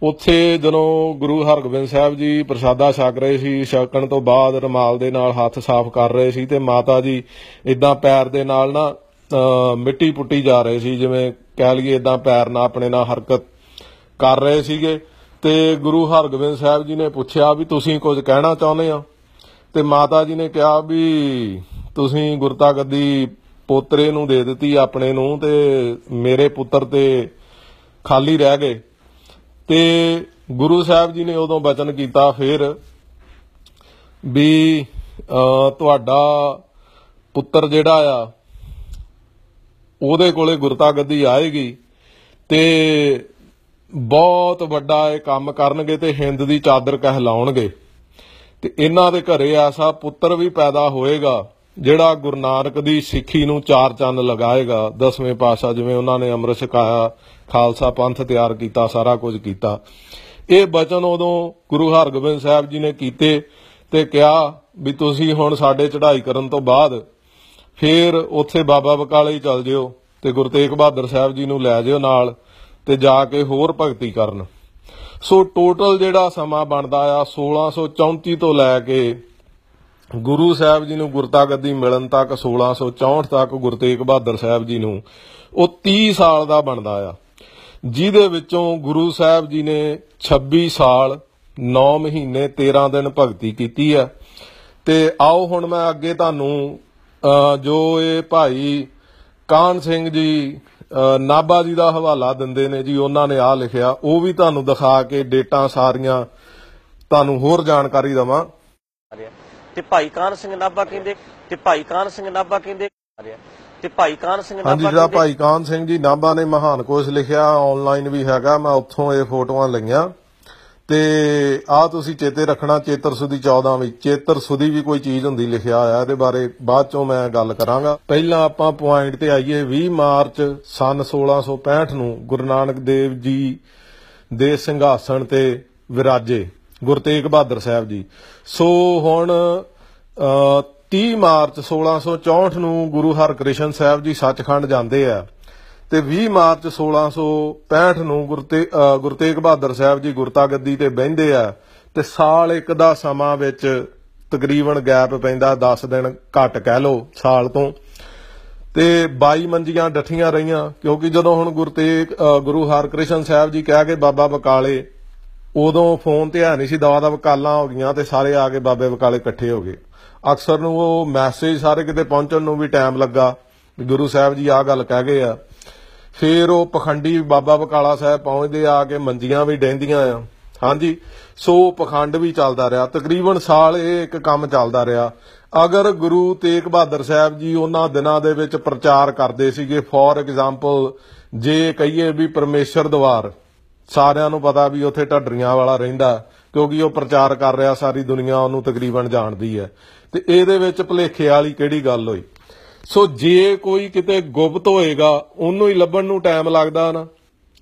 ਉੱਥੇ ਜਦੋਂ ਗੁਰੂ ਹਰਗੋਬਿੰਦ ਸਾਹਿਬ ਜੀ ਪ੍ਰਸ਼ਾਦਾ ਛਕ ਰਹੇ ਸੀ, ਛਕਣ ਤੋਂ ਬਾਅਦ ਰਮਾਲ ਦੇ ਨਾਲ ਹੱਥ ਸਾਫ਼ ਕਰ ਰਹੇ ਸੀ ਤੇ ਮਾਤਾ ਜੀ ਇਦਾਂ ਪੈਰ ਦੇ ਨਾਲ ਨਾ ਮਿੱਟੀ ਪੁੱਟੀ ਜਾ ਰਹੇ ਸੀ, ਜਿਵੇਂ ਕਹਿ ਲਈਏ ਇਦਾਂ ਪੈਰ ਨਾਲ ਆਪਣੇ ਨਾਲ ਹਰਕਤ ਕਰ ਰਹੇ ਸੀਗੇ। ਤੇ ਗੁਰੂ ਹਰਗੋਬਿੰਦ ਸਾਹਿਬ ਜੀ ਨੇ ਪੁੱਛਿਆ ਵੀ ਤੁਸੀਂ ਕੁਝ ਕਹਿਣਾ ਚਾਹੁੰਦੇ ਆ ਤੇ ਮਾਤਾ ਜੀ ਨੇ ਕਿਹਾ ਵੀ ਤੁਸੀਂ ਗੁਰਤਾ ਗੱਦੀ ਪੋਤਰੇ ਨੂੰ ਦੇ ਦਿੱਤੀ ਆਪਣੇ ਨੂੰ ਤੇ ਮੇਰੇ ਪੁੱਤਰ ਤੇ ਖਾਲੀ ਰਹਿ ਗਏ। ਤੇ ਗੁਰੂ ਸਾਹਿਬ ਜੀ ਨੇ ਉਦੋਂ ਬਚਨ ਕੀਤਾ ਫਿਰ ਵੀ ਅਹ, ਤੁਹਾਡਾ ਪੁੱਤਰ ਜਿਹੜਾ ਆ ਉਹਦੇ ਕੋਲੇ ਗੁਰਤਾ ਗੱਦੀ ਆਏਗੀ ਤੇ ਬਹੁਤ ਵੱਡਾ ਇਹ ਕੰਮ ਕਰਨਗੇ ਤੇ ਹਿੰਦ ਦੀ ਚਾਦਰ ਕਹਿਲਾਉਣਗੇ। ਤੇ ਇਹਨਾਂ ਦੇ ਘਰੇ ਐਸਾ ਪੁੱਤਰ ਵੀ ਪੈਦਾ ਹੋਏਗਾ। ਜਿਹੜਾ ਗੁਰੂ ਨਾਨਕ ਦੀ ਸਿੱਖੀ ਨੂੰ ਚਾਰ ਚੰਨ ਲਗਾਏਗਾ, ਦਸਵੇਂ ਪਾਤਸ਼ਾਹ ਜਿਵੇਂ ਉਹਨਾਂ ਨੇ ਅੰਮ੍ਰਿਤ ਛਕਾਇਆ ਖਾਲਸਾ ਪੰਥ ਤਿਆਰ ਕੀਤਾ, ਸਾਰਾ ਕੁਝ ਕੀਤਾ। ਇਹ ਬਚਨ ਉਦੋਂ ਗੁਰੂ ਹਰਗੋਬਿੰਦ ਸਾਹਿਬ ਜੀ ਨੇ ਕੀਤੇ ਤੇ ਕਿਹਾ ਵੀ ਤੁਸੀਂ ਹੁਣ ਸਾਡੇ ਚੜ੍ਹਾਈ ਕਰਨ ਤੋਂ ਬਾਅਦ ਫਿਰ ਉੱਥੇ ਬਾਬਾ ਬਕਾਲੇ ਹੀ ਚੱਲ ਜਿਓ ਤੇ ਗੁਰੂ ਤੇਗ ਬਹਾਦਰ ਸਾਹਿਬ ਜੀ ਨੂੰ ਲੈ ਜਿਓ ਨਾਲ ਤੇ ਜਾ ਕੇ ਹੋਰ ਭਗਤੀ ਕਰਨ। ਸੋ ਟੋਟਲ ਜਿਹੜਾ ਸਮਾਂ ਬਣਦਾ ਆ 1634 ਤੋਂ ਲੈ ਕੇ ਗੁਰੂ ਸਾਹਿਬ ਜੀ ਨੂੰ ਗੁਰਤਾ ਗੱਦੀ ਮਿਲਣ ਤੱਕ 1664 ਤੱਕ ਗੁਰੂ ਤੇਗ ਬਹਾਦਰ ਸਾਹਿਬ ਜੀ ਨੂੰ ਉਹ 30 ਸਾਲ ਦਾ ਬਣਦਾ ਆ। ਜਿਹਦੇ ਵਿੱਚੋਂ ਗੁਰੂ ਸਾਹਿਬ ਜੀ ਨੇ 26 ਸਾਲ 9 ਮਹੀਨੇ 13 ਦਿਨ ਭਗਤੀ ਕੀਤੀ ਆ। ਤੇ ਆਓ ਹੁਣ ਮੈਂ ਅੱਗੇ ਤੁਹਾਨੂੰ ਜੋ ਇਹ ਭਾਈ ਕਾਨ ਸਿੰਘ ਜੀ ਅਹ, ਨਾਭਾ ਜੀ ਦਾ ਹਵਾਲਾ ਦਿੰਦੇ ਨੇ ਜੀ ਉਹਨਾਂ ਨੇ ਆ ਲਿਖਿਆ ਉਹ ਵੀ ਤੁਹਾਨੂੰ ਦਿਖਾ ਕੇ ਡੇਟਾਂ ਸਾਰੀਆਂ ਤੁਹਾਨੂੰ ਹੋਰ ਜਾਣਕਾਰੀ ਦਵਾਂ। ਤੇ ਭਾਈ ਕਾਨ ਸਿੰਘ ਨਾਭਾ ਕਹਿੰਦੇ ਤੇ ਭਾਈ ਕਾਨ ਸਿੰਘ ਨਾਭਾ ਕਹਿੰਦੇ ਤੇ ਭਾਈ ਕਾਨ ਸਿੰਘ ਹਾਂਜੀ ਨਾਭਾ ਜਿਹੜਾ ਕਹਿੰਦੇ ਭਾਈ ਕਾਨ ਸਿੰਘ ਜੀ ਨਾਭਾ ਨੇ ਮਹਾਨ ਕੋਸ਼ ਲਿਖਿਆ ਆਨਲਾਈਨ ਵੀ ਹੈਗਾ ਮੈਂ ਉੱਥੋਂ ਇਹ ਫੋਟੋਆਂ ਲਈਆਂ। ਤੇ ਆ ਤੁਸੀਂ ਚੇਤੇ ਰੱਖਣਾ ਚੇਤਰ ਸੁਦੀ 14 ਵਿੱਚ ਚੇਤਰ ਸੁਦੀ ਵੀ ਕੋਈ ਚੀਜ਼ ਹੁੰਦੀ ਲਿਖਿਆ ਹੋਇਆ ਇਹਦੇ ਬਾਰੇ ਬਾਅਦ ਚੋਂ ਮੈਂ ਗੱਲ ਕਰਾਂਗਾ। ਪਹਿਲਾਂ ਆਪਾਂ ਪੁਆਇੰਟ ਤੇ ਆਈਏ 20 ਮਾਰਚ ਸਨ 1665 ਨੂੰ ਗੁਰੂ ਨਾਨਕ ਦੇਵ ਜੀ ਦੇ ਸਿੰਘਾਸਣ ਤੇ ਵਿਰਾਜੇ। ਗੁਰੂ ਤੇਗ ਬਹਾਦਰ ਸਾਹਿਬ ਜੀ। ਸੋ ਹੁਣ ਅ, 30 ਮਾਰਚ 1664 ਨੂੰ ਗੁਰੂ ਹਰਕ੍ਰਿਸ਼ਨ ਸਾਹਿਬ ਜੀ ਸੱਚਖੰਡ ਜਾਂਦੇ ਆ ਤੇ 20 ਮਾਰਚ 1665 ਨੂੰ ਗੁਰੂ ਤੇ- ਅ, ਗੁਰੂ ਤੇਗ ਬਹਾਦਰ ਸਾਹਿਬ ਜੀ ਗੁਰਤਾ ਗੱਦੀ ਤੇ ਬਹਿੰਦੇ ਆ ਤੇ ਸਾਲ ਇੱਕ ਦਾ ਸਮਾਂ ਵਿੱਚ ਤਕਰੀਬਨ ਗੈਪ ਪੈਂਦਾ 10 ਦਿਨ ਘੱਟ ਕਹਿ ਲਓ ਸਾਲ ਤੋਂ। ਤੇ 22 ਮੰਜੀਆਂ ਡੱਠੀਆਂ ਰਹੀਆਂ ਕਿਉਂਕਿ ਜਦੋਂ ਹੁਣ ਗੁਰੂ ਤੇਗ ਗੁਰੂ ਹਰਕ੍ਰਿਸ਼ਨ ਸਾਹਿਬ ਜੀ ਕਹਿ ਕੇ ਬਾਬਾ ਬਕਾਲੇ ਉਦੋਂ ਫੋਨ ਤੇ ਹੈ ਨਹੀਂ ਸੀ, ਦਵਾ ਦਾ ਵਕਾਲਾਂ ਹੋ ਗਈਆਂ ਤੇ ਸਾਰੇ ਆ ਕੇ ਬਾਬੇ ਬਕਾਲੇ ਇਕੱਠੇ ਹੋ ਗਏ। ਅਕਸਰ ਨੂੰ ਉਹ ਮੈਸੇਜ ਸਾਰੇ ਕਿਤੇ ਪਹੁੰਚਣ ਨੂੰ ਵੀ ਟਾਈਮ ਲੱਗਾ, ਵੀ ਗੁਰੂ ਸਾਹਿਬ ਜੀ ਆਹ ਗੱਲ ਕਹਿ ਗਏ ਆ। ਫੇਰ ਉਹ ਪਖੰਡੀ ਬਾਬਾ ਬਕਾਲਾ ਸਾਹਿਬ ਪਹੁੰਚਦੇ ਆ ਕੇ ਮੰਜੀਆਂ ਵੀ ਡਹਿੰਦੀਆਂ ਆ। ਹਾਂਜੀ, ਸੋ ਪਖੰਡ ਵੀ ਚੱਲਦਾ ਰਿਹਾ। ਤਕਰੀਬਨ ਸਾਲ ਇਹ ਇੱਕ ਕੰਮ ਚੱਲਦਾ ਰਿਹਾ। ਅਗਰ ਗੁਰੂ ਤੇਗ ਬਹਾਦਰ ਸਾਹਿਬ ਜੀ ਉਹਨਾਂ ਦਿਨਾਂ ਦੇ ਵਿੱਚ ਪ੍ਰਚਾਰ ਕਰਦੇ ਸੀਗੇ ਫੋਰ ਐਗਜ਼ਾਮਪਲ ਜੇ ਕਹੀਏ ਵੀ ਪਰਮੇਸ਼ਰ ਦਵਾਰ ਸਾਰਿਆਂ ਨੂੰ ਪਤਾ ਵੀ ਉੱਥੇ ਢੱਡਰੀਆਂ ਵਾਲਾ ਰਹਿੰਦਾ, ਕਿਉਂਕਿ ਉਹ ਪ੍ਰਚਾਰ ਕਰ ਰਿਹਾ ਸਾਰੀ ਦੁਨੀਆ ਉਹਨੂੰ ਤਕਰੀਬਨ ਜਾਣਦੀ ਹੈ। ਤੇ ਇਹਦੇ ਵਿੱਚ ਭੁਲੇਖੇ ਵਾਲੀ ਕਿਹੜੀ ਗੱਲ ਹੋਈ? ਸੋ ਜੇ ਕੋਈ ਕਿਤੇ ਗੁਪਤ ਹੋਏਗਾ, ਉਹਨੂੰ ਹੀ ਲੱਭਣ ਨੂੰ ਟਾਈਮ ਲੱਗਦਾ ਨਾ।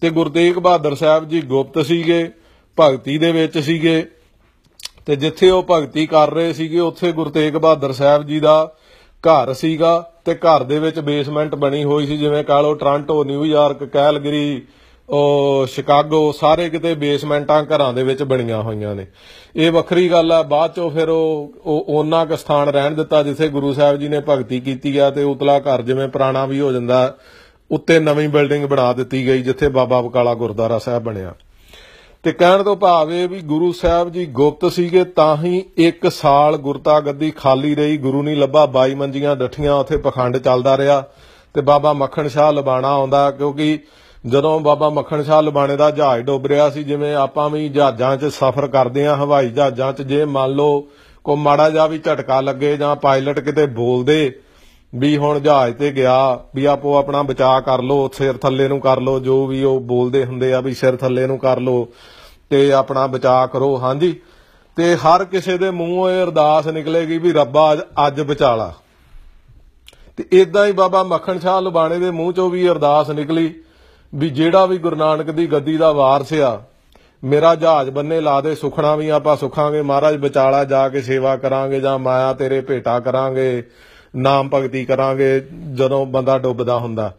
ਤੇ ਗੁਰਤੇਗ ਬਹਾਦਰ ਸਾਹਿਬ ਜੀ ਗੁਪਤ ਸੀਗੇ, ਭਗਤੀ ਦੇ ਵਿੱਚ ਸੀਗੇ। ਤੇ ਜਿੱਥੇ ਉਹ ਭਗਤੀ ਕਰ ਰਹੇ ਸੀਗੇ, ਉੱਥੇ ਗੁਰਤੇਗ ਬਹਾਦਰ ਸਾਹਿਬ ਜੀ ਦਾ ਘਰ ਸੀਗਾ। ਤੇ ਘਰ ਦੇ ਵਿੱਚ ਬੇਸਮੈਂਟ ਬਣੀ ਹੋਈ ਸੀ, ਜਿਵੇਂ ਕਹ ਲਓ ਟ੍ਰਾਂਟੋ ਨਿਊਯਾਰਕ ਕੈਲਗਰੀ ਉਹ ਸ਼ਿਕਾਗੋ ਸਾਰੇ ਕਿਤੇ ਬੇਸਮੈਂਟਾਂ ਘਰਾਂ ਦੇ ਵਿੱਚ ਬਣੀਆਂ ਹੋਈਆਂ ਨੇ। ਇਹ ਵੱਖਰੀ ਗੱਲ ਆ, ਬਾਅਦ ਚੋਂ ਫਿਰ ਉਹ ਉਹ, ਉਹਨਾਂ ਕ ਸਥਾਨ ਰਹਿਣ ਦਿੱਤਾ ਜਿੱਥੇ ਗੁਰੂ ਸਾਹਿਬ ਜੀ ਨੇ ਭਗਤੀ ਕੀਤੀ ਆ ਤੇ ਉਤਲਾ ਘਰ ਜਿਵੇਂ ਪੁਰਾਣਾ ਵੀ ਹੋ ਜਾਂਦਾ, ਉੱਤੇ ਨਵੀਂ ਬਿਲਡਿੰਗ ਬਣਾ ਦਿੱਤੀ ਗਈ ਜਿੱਥੇ ਬਾਬਾ ਬਕਾਲਾ ਗੁਰਦੁਆਰਾ ਸਾਹਿਬ ਬਣਿਆ। ਤੇ ਕਹਿਣ ਤੋਂ ਭਾਵ ਇਹ ਵੀ ਗੁਰੂ ਸਾਹਿਬ ਜੀ ਗੁਪਤ ਸੀਗੇ, ਤਾਂ ਹੀ ਇੱਕ ਸਾਲ ਗੁਰਤਾ ਗੱਦੀ ਖਾਲੀ ਰਹੀ, ਗੁਰੂ ਨਹੀਂ ਲੱਭਾ 22 ਮੰਜੀਆਂ ਡੱਠੀਆਂ, ਉੱਥੇ ਪਖੰਡ ਚੱਲਦਾ ਰਿਹਾ ਤੇ ਬਾਬਾ ਮੱਖਣ ਸ਼ਾਹ ਲਬਾਣਾ ਆਉਂਦਾ ਕਿਉਂਕਿ ਜਦੋਂ ਬਾਬਾ ਮੱਖਣ ਸ਼ਾਹ ਲਬਾਣੇ ਦਾ ਜਹਾਜ਼ ਡੁੱਬ ਰਿਹਾ ਸੀ, ਜਿਵੇਂ ਆਪਾਂ ਵੀ ਜਹਾਜ਼ਾਂ 'ਚ ਸਫ਼ਰ ਕਰਦੇ ਆਂ ਹਵਾਈ ਜਹਾਜ਼ਾਂ 'ਚ, ਜੇ ਮੰਨ ਲਓ ਕੋ ਮਾੜਾ ਜਿਹਾ ਵੀ ਝਟਕਾ ਲੱਗੇ ਜਾਂ ਪਾਇਲਟ ਕਿਤੇ ਬੋਲਦੇ ਵੀ ਹੁਣ ਜਹਾਜ਼ ਤੇ ਗਿਆ, ਵੀ ਆਪੋ ਆਪਣਾ ਬਚਾਅ ਕਰ ਲਓ, ਸਿਰ ਥੱਲੇ ਨੂੰ ਕਰ ਲਓ, ਜੋ ਵੀ ਉਹ ਬੋਲਦੇ ਹੁੰਦੇ ਆ ਵੀ ਸਿਰ ਥੱਲੇ ਨੂੰ ਕਰ ਲਓ ਤੇ ਆਪਣਾ ਬਚਾਅ ਕਰੋ। ਹਾਂਜੀ। ਤੇ ਹਰ ਕਿਸੇ ਦੇ ਮੂੰਹੋਂ ਇਹ ਅਰਦਾਸ ਨਿਕਲੇਗੀ ਵੀ ਰੱਬਾ ਅੱਜ- ਬਚਾਲਾ ਤੇ ਇਦਾਂ ਹੀ ਬਾਬਾ ਮੱਖਣ ਸ਼ਾਹ ਲੁਬਾਣੇ ਦੇ ਮੂੰਹ ਚੋਂ ਵੀ ਅਰਦਾਸ ਨਿਕਲੀ। ਵੀ ਜਿਹੜਾ ਵੀ ਗੁਰੂ ਨਾਨਕ ਦੀ ਗੱਦੀ ਦਾ ਵਾਰਸ ਆ, ਮੇਰਾ ਜਹਾਜ਼ ਬੰਨੇ ਲਾ ਦੇ, ਸੁਖਣਾ ਵੀ ਆਪਾਂ ਸੁਖਾਂਗੇ, ਮਹਾਰਾਜ ਵਿਚਾਲਾ ਜਾ ਕੇ ਸੇਵਾ ਕਰਾਂਗੇ ਜਾਂ ਮਾਇਆ ਤੇਰੇ ਭੇਟਾ ਕਰਾਂਗੇ, ਨਾਮ ਭਗਤੀ ਕਰਾਂਗੇ, ਜਦੋਂ ਬੰਦਾ ਡੁੱਬਦਾ ਹੁੰਦਾ।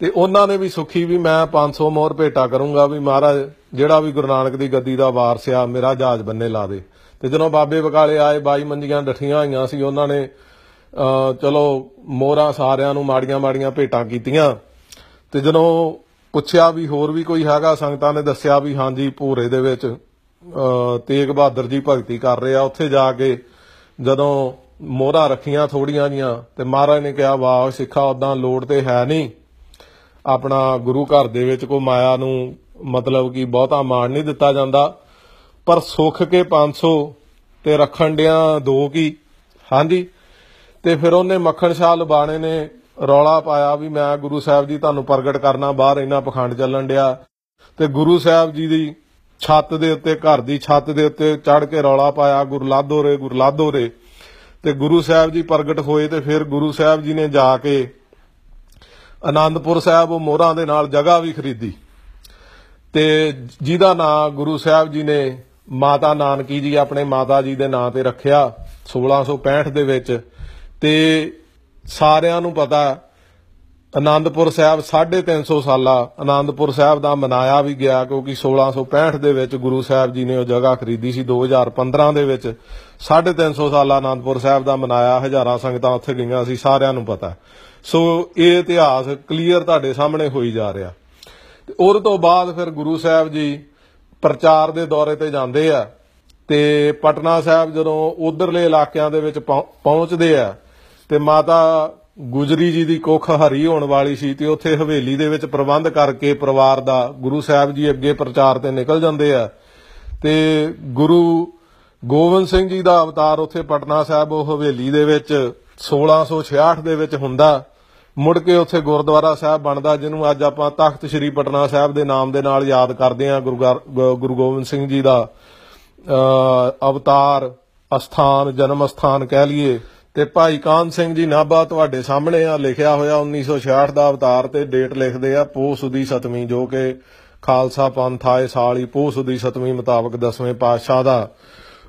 ਤੇ ਉਹਨਾਂ ਨੇ ਵੀ ਸੁਖੀ ਵੀ ਮੈਂ 500 ਮੋਹਰ ਭੇਟਾ ਕਰੂੰਗਾ ਵੀ ਮਹਾਰਾਜ, ਜਿਹੜਾ ਵੀ ਗੁਰੂ ਨਾਨਕ ਦੀ ਗੱਦੀ ਦਾ ਵਾਰਸ ਆ, ਮੇਰਾ ਜਹਾਜ਼ ਬੰਨੇ ਲਾ ਦੇ। ਤੇ ਜਦੋਂ ਬਾਬੇ ਬਕਾਲੇ ਆਏ, ਬਾਈ ਮੰਜੀਆਂ ਡੱਠੀਆਂ ਹੋਈਆਂ ਸੀ, ਉਹਨਾਂ ਨੇ, ਅਹ, ਚਲੋ ਮੋਹਰਾਂ ਸਾਰਿਆਂ ਨੂੰ ਮਾੜੀਆਂ ਮਾੜੀਆਂ ਭੇਟਾਂ ਕੀਤੀਆਂ। ਤੇ ਜਦੋਂ ਪੁੱਛਿਆ ਵੀ ਹੋਰ ਵੀ ਕੋਈ ਹੈਗਾ, ਸੰਗਤਾਂ ਨੇ ਦੱਸਿਆ ਵੀ ਹਾਂਜੀ ਭੂਰੇ ਦੇ ਵਿੱਚ ਤੇਗ ਬਹਾਦਰ ਜੀ ਭਗਤੀ ਕਰ ਰਹੇ ਆ। ਉੱਥੇ ਜਾ ਕੇ ਜਦੋਂ ਮੋਹਰਾਂ ਰੱਖੀਆਂ ਥੋੜੀਆਂ ਜੀਆਂ ਤੇ ਮਹਾਰਾਜ ਨੇ ਕਿਹਾ, ਵਾਹ ਸਿੱਖਾ ਉਦਾਂ ਲੋੜ ਤੇ ਹੈ ਨਹੀਂ। ਆਪਣਾ ਗੁਰੂ ਘਰ ਦੇ ਵਿੱਚ ਕੋ ਮਾਇਆ ਨੂੰ ਮਤਲਬ ਕਿ ਬਹੁਤਾ ਮਾਣ ਨਹੀਂ ਦਿੱਤਾ ਜਾਂਦਾ। ਪਰ ਸੁੱਖ ਕੇ 500 ਤੇ ਰੱਖਣ ਡਿਆਂ ਦੋ ਕੀ? ਹਾਂਜੀ। ਤੇ ਫਿਰ ਉਹਨੇ ਮੱਖਣ ਸ਼ਾਹ ਲਬਾਣੇ ਨੇ ਰੌਲਾ ਪਾਇਆ ਵੀ ਮੈਂ ਗੁਰੂ ਸਾਹਿਬ ਜੀ ਤੁਹਾਨੂੰ ਪ੍ਰਗਟ ਕਰਨਾ, ਬਾਹਰ ਇੰਨਾ ਪਖੰਡ ਚੱਲਣ ਡਿਆ। ਤੇ ਗੁਰੂ ਸਾਹਿਬ ਜੀ ਦੀ ਛੱਤ ਦੇ ਉੱਤੇ, ਘਰ ਦੀ ਛੱਤ ਦੇ ਉੱਤੇ ਚੜ ਕੇ ਰੌਲਾ ਪਾਇਆ ਗੁਰਲਾਦੋ ਰੇ ਗੁਰਲਾਦੋ ਰੇ। ਤੇ ਗੁਰੂ ਸਾਹਿਬ ਜੀ ਪ੍ਰਗਟ ਹੋਏ ਤੇ ਫਿਰ ਗੁਰੂ ਸਾਹਿਬ ਜੀ ਨੇ ਜਾ ਕੇ ਆਨੰਦਪੁਰ ਸਾਹਿਬ ਉਹ ਮੋਹਰਾਂ ਦੇ ਨਾਲ ਜਗ੍ਹਾ ਵੀ ਖਰੀਦੀ। ਤੇ ਜਿਹਦਾ ਨਾਂ ਗੁਰੂ ਸਾਹਿਬ ਜੀ ਨੇ ਮਾਤਾ ਨਾਨਕੀ ਜੀ ਆਪਣੇ ਮਾਤਾ ਜੀ ਦੇ ਨਾਂ ਤੇ ਰੱਖਿਆ 1665 ਦੇ ਵਿੱਚ। ਤੇ ਸਾਰਿਆਂ ਨੂੰ ਪਤਾ ਆਨੰਦਪੁਰ ਸਾਹਿਬ 350 ਸਾਲਾ ਆਨੰਦਪੁਰ ਸਾਹਿਬ ਦਾ ਮਨਾਇਆ ਵੀ ਗਿਆ ਕਿਉਂਕਿ 1665 ਦੇ ਵਿੱਚ ਗੁਰੂ ਸਾਹਿਬ ਜੀ ਨੇ ਉਹ ਜਗ੍ਹਾ ਖਰੀਦੀ ਸੀ 2015 ਦੇ ਵਿੱਚ 350 ਸਾਲਾ ਆਨੰਦਪੁਰ ਸਾਹਿਬ ਦਾ ਮਨਾਇਆ, ਹਜ਼ਾਰਾਂ ਸੰਗਤਾਂ ਉੱਥੇ ਗਈਆਂ ਸੀ, ਸਾਰਿਆਂ ਨੂੰ ਪਤਾ। ਸੋ ਇਹ ਇਤਿਹਾਸ ਕਲੀਅਰ ਤੁਹਾਡੇ ਸਾਹਮਣੇ ਹੋਈ ਜਾ ਰਿਹਾ। ਤੇ ਉਹਦੇ ਤੋਂ ਬਾਅਦ ਫਿਰ ਗੁਰੂ ਸਾਹਿਬ ਜੀ ਪ੍ਰਚਾਰ ਦੇ ਦੌਰੇ ਤੇ ਜਾਂਦੇ ਆ ਤੇ ਪਟਨਾ ਸਾਹਿਬ ਜਦੋਂ ਉਧਰਲੇ ਇਲਾਕਿਆਂ ਦੇ ਵਿੱਚ ਪਹੁੰ- ਪਹੁੰਚਦੇ ਆ ਤੇ ਮਾਤਾ ਗੁਜਰੀ ਜੀ ਦੀ ਕੁੱਖ ਹਰੀ ਹੋਣ ਵਾਲੀ ਸੀ ਤੇ ਉੱਥੇ ਹਵੇਲੀ ਦੇ ਵਿੱਚ ਪ੍ਰਬੰਧ ਕਰਕੇ ਪਰਿਵਾਰ ਦਾ ਗੁਰੂ ਸਾਹਿਬ ਜੀ ਅੱਗੇ ਪ੍ਰਚਾਰ ਤੇ ਨਿਕਲ ਜਾਂਦੇ ਆ। ਤੇ ਗੁਰੂ ਗੋਬਿੰਦ ਸਿੰਘ ਜੀ ਦਾ ਅਵਤਾਰ ਉੱਥੇ ਪਟਨਾ ਸਾਹਿਬ, ਉਹ ਹਵੇਲੀ ਦੇ ਵਿੱਚ 1666 ਦੇ ਵਿੱਚ ਹੁੰਦਾ। ਮੁੜ ਕੇ ਉੱਥੇ ਗੁਰਦੁਆਰਾ ਸਾਹਿਬ ਬਣਦਾ, ਜਿਹਨੂੰ ਅੱਜ ਆਪਾਂ ਤਖਤ ਸ੍ਰੀ ਪਟਨਾ ਸਾਹਿਬ ਦੇ ਨਾਮ ਦੇ ਨਾਲ ਯਾਦ ਕਰਦੇ ਹਾਂ। ਗੁਰੂ ਗੁਰੂ ਗੋਬਿੰਦ ਸਿੰਘ ਜੀ ਦਾ ਅਵਤਾਰ, ਅਸਥਾਨ, ਜਨਮ ਅਸਥਾਨ ਕਹਿ ਲਈਏ। ਤੇ ਭਾਈ ਕਾਨ ਸਿੰਘ ਜੀ ਨਾਭਾ ਤੁਹਾਡੇ ਸਾਹਮਣੇ ਆ, ਲਿਖਿਆ ਹੋਇਆ 1966 ਦਾ ਅਵਤਾਰ ਤੇ ਡੇਟ ਲਿਖਦੇ ਆ, ਪੋਹ ਸੁਦੀ ਸਤਵੀਂ, ਜੋ ਕਿ ਖਾਲਸਾ ਪੰਥ ਆਏ ਸਾਲ ਹੀ ਪੋਹ ਸੁਦੀ ਸਤਵੀਂ ਮੁਤਾਬਕ ਦਸਵੇਂ ਪਾਤਸ਼ਾਹ ਦਾ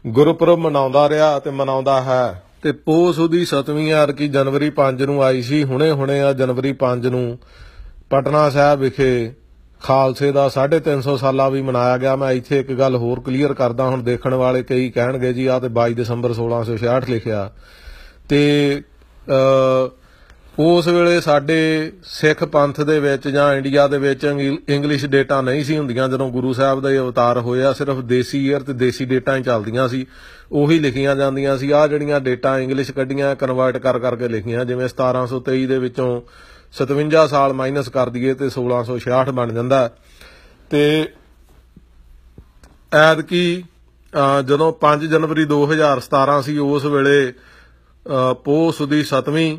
ਗੁਰਪੁਰਬ ਮਨਾਉਂਦਾ ਰਿਹਾ ਤੇ ਮਨਾਉਂਦਾ ਹੈ। ਤੇ ਪੋਹ ਸੁਦੀ ਸਤਵੀਂ ਯਾਰ ਕੀ ਜਨਵਰੀ 5 ਨੂੰ ਆਈ ਸੀ ਹੁਣੇ ਹੁਣੇ ਆ ਜਨਵਰੀ 5 ਨੂੰ ਪਟਨਾ ਸਾਹਿਬ ਵਿਖੇ ਖਾਲਸੇ ਦਾ 350 ਸਾਲਾ ਵੀ ਮਨਾਇਆ ਗਿਆ। ਮੈਂ ਇੱਥੇ ਇੱਕ ਗੱਲ ਹੋਰ ਕਲੀਅਰ ਕਰਦਾ, ਹੁਣ ਦੇਖਣ ਵਾਲੇ ਕਈ ਕਹਿਣਗੇ ਜੀ ਆ ਤੇ 22 ਦਸੰਬਰ 1666 ਲਿਖਿਆ। ਤੇ ਉਸ ਵੇਲੇ ਸਾਡੇ ਸਿੱਖ ਪੰਥ ਦੇ ਵਿੱਚ ਜਾਂ ਇੰਡੀਆ ਦੇ ਵਿੱਚ ਅੰਗਿ- ਇੰਗਲਿਸ਼ ਡੇਟਾ ਨਹੀਂ ਸੀ ਹੁੰਦੀਆਂ ਜਦੋਂ ਗੁਰੂ ਸਾਹਿਬ ਦਾ ਇਹ ਅਵਤਾਰ ਹੋਇਆ ਸਿਰਫ ਦੇਸੀ ਈਅਰ ਤੇ ਦੇਸੀ ਡੇਟਾ ਹੀ ਚੱਲਦੀਆਂ ਸੀ। ਉਹੀ ਲਿਖੀਆਂ ਜਾਂਦੀਆਂ ਸੀ। ਆ ਜਿਹੜੀਆਂ ਡੇਟਾ ਇੰਗਲਿਸ਼ ਕੱਢੀਆਂ ਕਨਵਰਟ ਕਰ ਕਰਕੇ ਲਿਖੀਆਂ ਜਿਵੇਂ 1723 ਦੇ ਵਿੱਚੋਂ 57 ਸਾਲ ਮਾਈਨਸ ਕਰ ਦਈਏ ਤੇ 1666 ਬਣ ਜਾਂਦਾ। ਤੇ ਐਤਕੀ ਅਹ, ਜਦੋਂ 5 ਜਨਵਰੀ 2017 ਸੀ ਉਸ ਵੇਲੇ ਅਹ, ਪੋਹ ਸੁਦੀ 7ਵੀਂ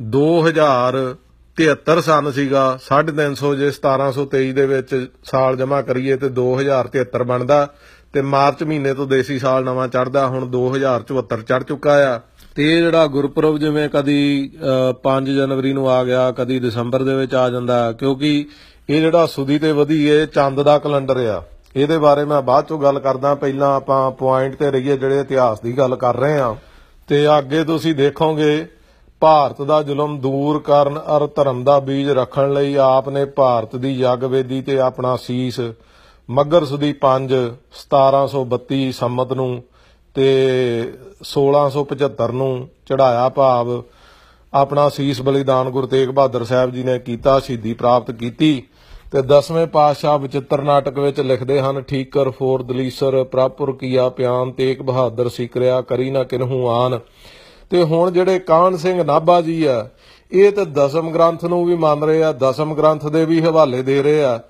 2073 ਸਨ ਸੀਗਾ। 350 ਜੇ 1723 ਦੇ ਵਿੱਚ ਸਾਲ ਜਮਾ ਕਰੀਏ ਤੇ 2073 ਬਣਦਾ ਤੇ ਮਾਰਚ ਮਹੀਨੇ ਤੋਂ ਦੇਸੀ ਸਾਲ ਨਵਾਂ ਚੜਦਾ ਹੁਣ 2074 ਚੜ ਚੁੱਕਾ ਆ। ਤੇ ਇਹ ਜਿਹੜਾ ਗੁਰਪੁਰਬ ਜਿਵੇਂ ਕਦੀ ਅਹ, 5 ਜਨਵਰੀ ਨੂੰ ਆ ਗਿਆ ਕਦੀ ਦਸੰਬਰ ਦੇ ਵਿੱਚ ਆ ਜਾਂਦਾ ਕਿਉਂਕਿ ਇਹ ਜਿਹੜਾ ਸੁਦੀ ਤੇ ਵਧੀ ਇਹ ਚੰਦ ਦਾ ਕੈਲੰਡਰ ਆ। ਇਹਦੇ ਬਾਰੇ ਮੈਂ ਬਾਅਦ ਚੋਂ ਗੱਲ ਕਰਦਾ ਪਹਿਲਾਂ ਆਪਾਂ ਪੁਆਇੰਟ ਤੇ ਰਹੀਏ ਜਿਹੜੇ ਇਤਿਹਾਸ ਦੀ ਗੱਲ ਕਰ ਰਹੇ ਆ ਤੇ ਅੱਗੇ ਤੁਸੀਂ ਦੇਖੋਗੇ, ਭਾਰਤ ਦਾ ਜ਼ੁਲਮ ਦੂਰ ਕਰਨ ਅਰ ਧਰਮ ਦਾ ਬੀਜ ਰੱਖਣ ਲਈ ਆਪ ਨੇ ਭਾਰਤ ਦੀ ਯੱਗ ਵੇਦੀ ਤੇ ਆਪਣਾ ਸੀਸ ਮੱਗਰ ਸੁਦੀ 5 1732 ਸੰਮਤ ਨੂੰ ਤੇ 1675 ਨੂੰ ਚੜਾਇਆ ਭਾਵ ਆਪਣਾ ਸੀਸ ਬਲੀਦਾਨ ਗੁਰੂ ਤੇਗ ਬਹਾਦਰ ਸਾਹਿਬ ਜੀ ਨੇ ਕੀਤਾ, ਸ਼ਹੀਦੀ ਪ੍ਰਾਪਤ ਕੀਤੀ। ਤੇ ਦਸਵੇਂ ਪਾਤਸ਼ਾਹ ਵਿਚਿੱਤਰ ਨਾਟਕ ਵਿੱਚ ਲਿਖਦੇ ਹਨ, ਠੀਕਰ ਫੋਰ ਦਲੀਸਰ ਪ੍ਰਾਪੁਰ ਕੀਆ ਪਿਆਨ ਤੇਗ ਬਹਾਦਰ ਸਿਕਰਿਆ ਕਰੀ ਨਾ ਕਿਨਹੂ ਆਨ। ਤੇ ਹੁਣ ਜਿਹੜੇ ਕਾਹਨ ਸਿੰਘ ਨਾਭਾ ਜੀ ਆ, ਇਹ ਤੇ ਦਸਮ ਗ੍ਰੰਥ ਨੂੰ ਵੀ ਮੰਨ ਰਹੇ ਆ, ਦਸਮ ਗ੍ਰੰਥ ਦੇ ਵੀ ਹਵਾਲੇ ਦੇ ਰਹੇ ਆ